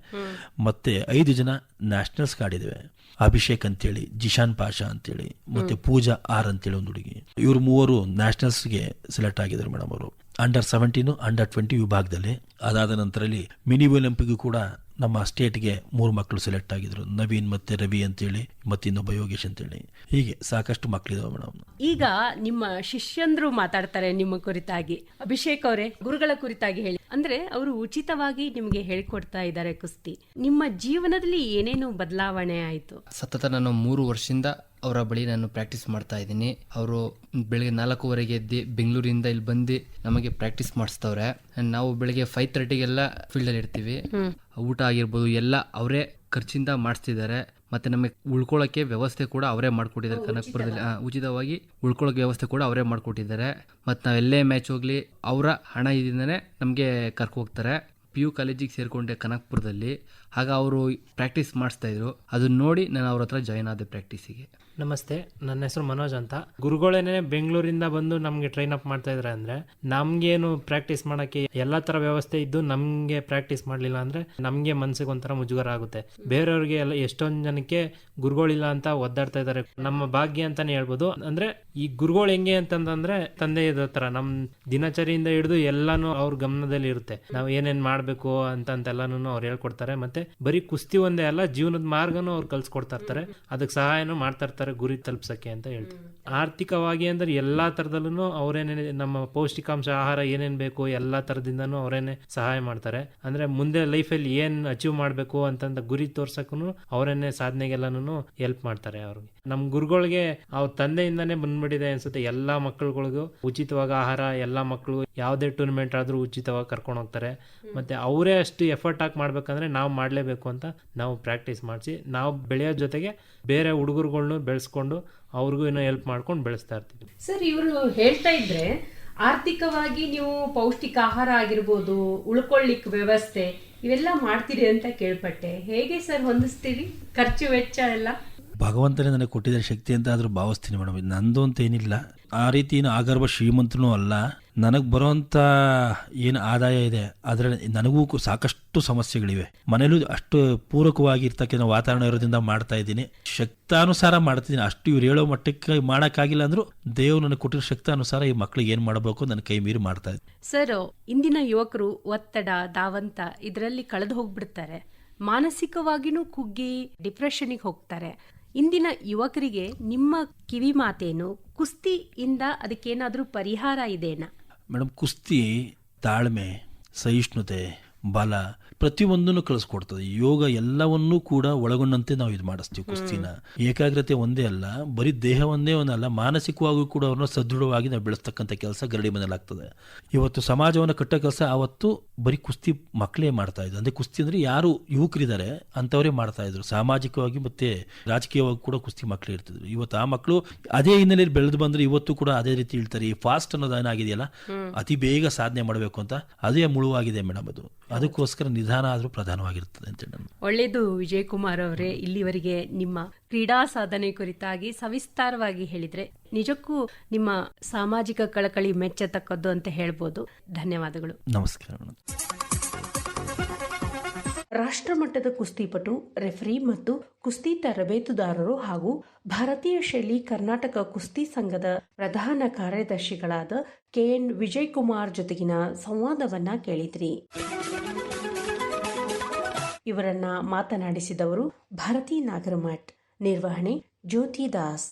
ಮತ್ತೆ ಐದು ಜನ ನ್ಯಾಷನಲ್ಸ್ ಆಡಿದ್ದಾವೆ ಅಭಿಷೇಕ್ ಅಂತೇಳಿ ಜಿಶಾನ್ ಪಾಷಾ ಅಂತೇಳಿ ಮತ್ತೆ ಪೂಜಾ ಆರ್ ಅಂತೇಳಿ ಒಂದು ಹುಡುಗಿ. ಇವರು ಮೂವರು ನ್ಯಾಷನಲ್ಸ್ಗೆ ಸೆಲೆಕ್ಟ್ ಆಗಿದ್ದಾರೆ ಮೇಡಮ್ ಅವರು. ಅಂಡರ್ ಸೆವೆಂಟೀನು ಅಂಡರ್ ಟ್ವೆಂಟಿ ವಿಭಾಗದಲ್ಲಿ. ಅದಾದ ನಂತರಲ್ಲಿ ಮಿನಿ ಒಲಿಂಪಿಕ್ ಕೂಡ ನಮ್ಮ ಸ್ಟೇಟ್ಗೆ ಮೂರು ಮಕ್ಕಳು ಸೆಲೆಕ್ಟ್ ಆಗಿದ್ರು. ನವೀನ್ ಮತ್ತೆ ರವಿ ಅಂತೇಳಿ ಮತ್ತೆ ಇನ್ನೊಬ್ಬ ಯೋಗೇಶ್ ಅಂತೇಳಿ. ಹೀಗೆ ಸಾಕಷ್ಟು ಮಕ್ಕಳಿದಾವೆ ಮೇಡಮ್. ಈಗ ನಿಮ್ಮ ಶಿಷ್ಯಂದ್ರು ಮಾತಾಡ್ತಾರೆ ನಿಮ್ಮ ಕುರಿತಾಗಿ. ಅಭಿಷೇಕ್ ಅವರೇ ಗುರುಗಳ ಕುರಿತಾಗಿ ಹೇಳಿ. ಅಂದ್ರೆ ಅವರು ಉಚಿತವಾಗಿ ನಿಮಗೆ ಹೇಳಿಕೊಡ್ತಾ ಇದ್ದಾರೆ ಕುಸ್ತಿ. ನಿಮ್ಮ ಜೀವನದಲ್ಲಿ ಏನೇನು ಬದಲಾವಣೆ ಆಯಿತು? ಸತತ ನಾನು ಮೂರು ವರ್ಷದಿಂದ ಅವರ ಬಳಿ ನಾನು ಪ್ರಾಕ್ಟೀಸ್ ಮಾಡ್ತಾ ಇದ್ದೀನಿ. ಅವರು ಬೆಳಗ್ಗೆ ನಾಲ್ಕೂವರೆಗೆ ಎದ್ದು ಬೆಂಗಳೂರಿಂದ ಇಲ್ಲಿ ಬಂದು ನಮಗೆ ಪ್ರಾಕ್ಟೀಸ್ ಮಾಡಿಸ್ತವ್ರೆ. ನಾವು ಬೆಳಗ್ಗೆ ಫೈವ್ ತರ್ಟಿಗೆಲ್ಲ ಫೀಲ್ಡ್ ಅಲ್ಲಿ ಇರ್ತೀವಿ. ಊಟ ಆಗಿರ್ಬೋದು ಎಲ್ಲ ಅವರೇ ಖರ್ಚಿಂದ ಮಾಡಿಸ್ತಿದ್ದಾರೆ. ಮತ್ತೆ ನಮಗೆ ಉಳ್ಕೊಳ್ಳೋಕೆ ವ್ಯವಸ್ಥೆ ಕೂಡ ಅವರೇ ಮಾಡ್ಕೊಟ್ಟಿದ್ದಾರೆ. ಕನಕಪುರದಲ್ಲಿ. ಉಚಿತವಾಗಿ ಉಳ್ಕೊಳ್ಳೋಕೆ ವ್ಯವಸ್ಥೆ ಕೂಡ ಅವರೇ ಮಾಡಿಕೊಟ್ಟಿದ್ದಾರೆ. ಮತ್ತೆ ನಾವೆಲ್ಲೇ ಎಲ್ಲೇ ಮ್ಯಾಚ್ ಹೋಗ್ಲಿ ಅವರ ಹಣ ಇದರಿಂದನೇ ನಮಗೆ ಕರ್ಕೊ ಹೋಗ್ತಾರೆ. ಪಿ ಯು ಕಾಲೇಜಿಗೆ ಸೇರಿಕೊಂಡೆ ಕನಕಪುರದಲ್ಲಿ. ಆಗ ಅವರು ಪ್ರಾಕ್ಟೀಸ್ ಮಾಡಿಸ್ತಾ ಇದ್ರು. ಅದನ್ನ ನೋಡಿ ನಾನು ಅವ್ರ ಹತ್ರ ಜಾಯ್ನ್ ಆದೆ ಪ್ರಾಕ್ಟೀಸಿಗೆ ನಮಸ್ತೆ, ನನ್ನ ಹೆಸರು ಮನೋಜ್ ಅಂತ. ಗುರುಗಳೇನೆ ಬೆಂಗಳೂರಿಂದ ಬಂದು ನಮ್ಗೆ ಟ್ರೈನ್ ಅಪ್ ಮಾಡ್ತಾ ಇದ್ರೆ ಅಂದ್ರೆ, ನಮ್ಗೇನು ಪ್ರಾಕ್ಟೀಸ್ ಮಾಡಕ್ಕೆ ಎಲ್ಲಾ ತರ ವ್ಯವಸ್ಥೆ ಇದ್ದು ನಮ್ಗೆ ಪ್ರಾಕ್ಟೀಸ್ ಮಾಡ್ಲಿಲ್ಲ ಅಂದ್ರೆ ನಮ್ಗೆ ಮನ್ಸಿಗೆ ಒಂಥರ ಮುಜುಗರ ಆಗುತ್ತೆ ಬೇರೆಯವ್ರಿಗೆ ಎಲ್ಲ ಎಷ್ಟೊಂದ್ ಜನಕ್ಕೆ ಗುರುಗಳಿಲ್ಲ ಅಂತ ಒದ್ದಾಡ್ತಾ ಇದ್ದಾರೆ ನಮ್ಮ ಭಾಗ್ಯ ಅಂತಾನೆ ಹೇಳ್ಬೋದು. ಅಂದ್ರೆ ಈ ಗುರುಗಳು ಹೆಂಗೆ ಅಂತಂದ್ರೆ ತಂದೆ ತರ, ನಮ್ ದಿನಚರಿಯಿಂದ ಹಿಡಿದು ಎಲ್ಲಾನು ಅವ್ರ ಗಮನದಲ್ಲಿ ಇರುತ್ತೆ. ನಾವು ಏನೇನ್ ಮಾಡ್ಬೇಕು ಅಂತಂತೆಲ್ಲಾನು ಅವ್ರು ಹೇಳ್ಕೊಡ್ತಾರೆ. ಮತ್ತೆ ಬರೀ ಕುಸ್ತಿ ಒಂದೇ ಅಲ್ಲ, ಜೀವನದ ಮಾರ್ಗನೂ ಅವ್ರು ಕಲ್ಸ್ಕೊಡ್ತಾ ಇರ್ತಾರೆ. ಅದಕ್ಕೆ ಸಹಾಯನೂ ಮಾಡ್ತಾ ಇರ್ತಾರೆ. ಗುರಿ ತಲುಪ್ಸಕ್ಕೆ ಅಂತ ಹೇಳ್ತಾರೆ. ಆರ್ಥಿಕವಾಗಿ ಅಂದ್ರೆ ಎಲ್ಲಾ ತರದಲ್ಲೂ ಅವರೇನೇ ನಮ್ಮ ಪೌಷ್ಟಿಕಾಂಶ ಆಹಾರ ಏನೇನ್ ಬೇಕು ಎಲ್ಲಾ ತರದಿಂದನೂ ಅವರೇನೆ ಸಹಾಯ ಮಾಡ್ತಾರೆ. ಅಂದ್ರೆ ಮುಂದೆ ಲೈಫಲ್ಲಿ ಏನ್ ಅಚೀವ್ ಮಾಡ್ಬೇಕು ಅಂತಂದ ಗುರಿ ತೋರ್ಸಕ್ಕೂ ಅವರೇನೆ ಸಾಧನೆಗೆಲ್ಲಾನು ಹೆಲ್ಪ್ ಮಾಡ್ತಾರೆ ಅವ್ರಿಗೆ. ನಮ್ ಗುರುಗಳಿಗೆ ಅವ್ರ ತಂದೆಯಿಂದಾನೇ ಬಂದ್ಬಿಟ್ಟಿದೆ ಅನ್ಸುತ್ತೆ. ಎಲ್ಲಾ ಮಕ್ಕಳುಗಳಿಗೂ ಉಚಿತವಾಗಿ ಆಹಾರ ಎಲ್ಲಾ ಮಕ್ಕಳು ಯಾವ್ದೇ ಟೂರ್ನಮೆಂಟ್ ಆದ್ರೂ ಉಚಿತವಾಗಿ ಕರ್ಕೊಂಡು ಹೋಗ್ತಾರೆ. ಮತ್ತೆ ಅವರೇ ಅಷ್ಟು ಎಫರ್ಟ್ ಹಾಕಿ ಮಾಡ್ಬೇಕಂದ್ರೆ ನಾವು ಮಾಡ್ಲೇಬೇಕು ಅಂತ ನಾವು ಪ್ರಾಕ್ಟೀಸ್ ಮಾಡಿಸಿ ನಾವು ಬೆಳೆಯೋ ಜೊತೆಗೆ ಬೇರೆ ಹುಡುಗರುಗಳ್ನು ಬೆಳೆಸ್ಕೊಂಡು ಅವ್ರಿಗೂ ಏನೋ ಹೆಲ್ಪ್ ಮಾಡ್ಕೊಂಡು ಬೆಳೆಸ್ತಾ ಇರ್ತೀವಿ. ಸರ್ ಇವರು ಹೇಳ್ತಾ ಇದ್ರೆ ಆರ್ಥಿಕವಾಗಿ ನೀವು ಪೌಷ್ಟಿಕ ಆಹಾರ ಆಗಿರ್ಬೋದು ಉಳ್ಕೊಳ್ಳಿಕ್ ವ್ಯವಸ್ಥೆ ಇವೆಲ್ಲ ಮಾಡ್ತೀರಿ ಅಂತ ಕೇಳ್ಪಟ್ಟೆ. ಹೇಗೆ ಸರ್ ಹೊಂದಿಸ್ತೀರಿ? ಖರ್ಚು ವೆಚ್ಚ ಎಲ್ಲ? ಭಗವಂತನೇ ನನಗೆ ಕೊಟ್ಟಿದ್ದ ಶಕ್ತಿ ಅಂತ ಆದ್ರೂ ಭಾವಿಸ್ತೀನಿ ಮೇಡಮ್. ಇದು ನಂದು ಅಂತ ಏನಿಲ್ಲ. ಆ ರೀತಿ ಏನು ಆಗರ್ಭ ಶ್ರೀಮಂತನೂ ಅಲ್ಲ. ನನಗೆ ಬರೋಂಥ ಏನು ಆದಾಯ ಇದೆ ಆದರೆ ನನಗೂ ಸಾಕಷ್ಟು ಸಮಸ್ಯೆಗಳಿವೆ. ಮನೇಲೂ ಅಷ್ಟು ಪೂರಕವಾಗಿರ್ತಕ್ಕಂಥ ವಾತಾವರಣ ಇರೋದ್ರಿಂದ ಮಾಡ್ತಾ ಇದ್ದೀನಿ. ಶಕ್ತಾನುಸಾರ ಮಾಡ್ತಿದ್ದೀನಿ. ಅಷ್ಟು ಇವ್ರು ಹೇಳೋ ಮಟ್ಟಕ್ಕೆ ಮಾಡೋಕ್ಕಾಗಿಲ್ಲ ಅಂದರೂ ದೇವ್ರು ನನಗೆ ಕೊಟ್ಟಿರೋ ಶಕ್ತಾನುಸಾರ ಈ ಮಕ್ಳಿಗೆ ಏನು ಮಾಡಬೇಕು ನನ್ನ ಕೈ ಮೀರಿ ಮಾಡ್ತಾ ಇದ್ದೀನಿ. ಸರ್, ಇಂದಿನ ಯುವಕರು ಒತ್ತಡ ದಾವಂತ ಇದರಲ್ಲಿ ಕಳೆದು ಹೋಗ್ಬಿಡ್ತಾರೆ. ಮಾನಸಿಕವಾಗಿನೂ ಕುಗ್ಗಿ ಡಿಪ್ರೆಷನ್ಗೆ ಹೋಗ್ತಾರೆ. ಇಂದಿನ ಯುವಕರಿಗೆ ನಿಮ್ಮ ಕಿವಿ ಮಾತೇನು ಕುಸ್ತಿಯಿಂದ ಅದಕ್ಕೇನಾದರೂ ಪರಿಹಾರ ಇದೆನಾ ಮೇಡಮ್ ಕುಸ್ತಿ ತಾಳ್ಮೆ ಸಹಿಷ್ಣುತೆ ಬಲ ಪ್ರತಿಯೊಂದನ್ನು ಕಳಿಸ್ಕೊಡ್ತದೆ ಯೋಗ ಎಲ್ಲವನ್ನೂ ಕೂಡ ಒಳಗೊಂಡಂತೆ ನಾವು ಇದು ಮಾಡಿಸ್ತೀವಿ ಕುಸ್ತಿನ. ಏಕಾಗ್ರತೆ ಒಂದೇ ಅಲ್ಲ ಬರೀ ದೇಹ ಒಂದೇ ಒಂದಲ್ಲ ಮಾನಸಿಕವಾಗೂ ಕೂಡ ಅವ್ರನ್ನ ಸದೃಢವಾಗಿ ನಾವು ಬೆಳೆಸ್ತಕ್ಕಂಥ ಕೆಲಸ ಗರಡಿ ಮನೇಲಾಗ್ತದೆ ಇವತ್ತು ಸಮಾಜವನ್ನು ಕಟ್ಟೋ ಕೆಲಸ ಅವತ್ತು ಬರೀ ಕುಸ್ತಿ ಮಕ್ಕಳೇ ಮಾಡ್ತಾ ಇದ್ರು. ಅಂದ್ರೆ ಕುಸ್ತಿ ಅಂದ್ರೆ ಯಾರು ಯುವಕರಿದ್ದಾರೆ ಅಂತವರೇ ಮಾಡ್ತಾ ಇದ್ರು. ಸಾಮಾಜಿಕವಾಗಿ ಮತ್ತೆ ರಾಜಕೀಯವಾಗಿ ಕೂಡ ಕುಸ್ತಿ ಮಕ್ಕಳು ಇರ್ತಿದ್ರು. ಇವತ್ತು ಆ ಮಕ್ಕಳು ಅದೇ ಹಿನ್ನೆಲೆಯಲ್ಲಿ ಬೆಳೆದು ಬಂದ್ರೆ ಇವತ್ತು ಕೂಡ ಅದೇ ರೀತಿ ಹೇಳ್ತಾರೆ ಈ ಫಾಸ್ಟ್ ಅನ್ನೋದು ಏನಾಗಿದೆಯಲ್ಲ? ಅತಿ ಬೇಗ ಸಾಧನೆ ಮಾಡಬೇಕು ಅಂತ. ಅದೇ ಮುಳುವಾಗಿದೆ ಮೇಡಮ್ ಅದು. ಅದಕ್ಕೋಸ್ಕರ ನಿಧಾನ ಆದರೂ ಪ್ರಧಾನವಾಗಿರ್ತದೆ ಅಂತೇಳಿ ನಾನು. ಒಳ್ಳೆಯದು ವಿಜಯ್ ಕುಮಾರ್ ಅವರೇ ಇಲ್ಲಿವರೆಗೆ ನಿಮ್ಮ ಕ್ರೀಡಾ ಸಾಧನೆ ಕುರಿತಾಗಿ ಸವಿಸ್ತಾರವಾಗಿ ಹೇಳಿದ್ರೆ ನಿಜಕ್ಕೂ ನಿಮ್ಮ ಸಾಮಾಜಿಕ ಕಳಕಳಿ ಮೆಚ್ಚತಕ್ಕದ್ದು ಅಂತ ಹೇಳ್ಬೋದು. ಧನ್ಯವಾದಗಳು. ನಮಸ್ಕಾರ ರಾಷ್ಟ್ರಮಟ್ಟದ ಕುಸ್ತಿಪಟು ರೆಫರಿ ಮತ್ತು ಕುಸ್ತಿ ತರಬೇತುದಾರರು ಹಾಗೂ ಭಾರತೀಯ ಶೈಲಿ ಕರ್ನಾಟಕ ಕುಸ್ತಿ ಸಂಘದ ಪ್ರಧಾನ ಕಾರ್ಯದರ್ಶಿಗಳಾದ ಕೆಎನ್ ವಿಜಯ್ ಕುಮಾರ್ ಜೊತೆಗಿನ ಸಂವಾದವನ್ನ ಕೇಳಿದ್ರಿ. ಇವರನ್ನ ಮಾತನಾಡಿಸಿದವರು ಭಾರತಿ ನಾಗರಮಠ್ ನಿರ್ವಹಣೆ ಜ್ಯೋತಿ ದಾಸ್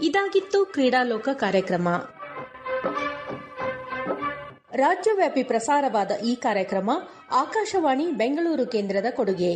ಇದಾಗಿತ್ತು ಕ್ರೀಡಾಲೋಕ ಕಾರ್ಯಕ್ರಮ. ರಾಜ್ಯವ್ಯಾಪಿ ಪ್ರಸಾರವಾದ ಈ ಕಾರ್ಯಕ್ರಮ ಆಕಾಶವಾಣಿ ಬೆಂಗಳೂರು ಕೇಂದ್ರದ ಕೊಡುಗೆ.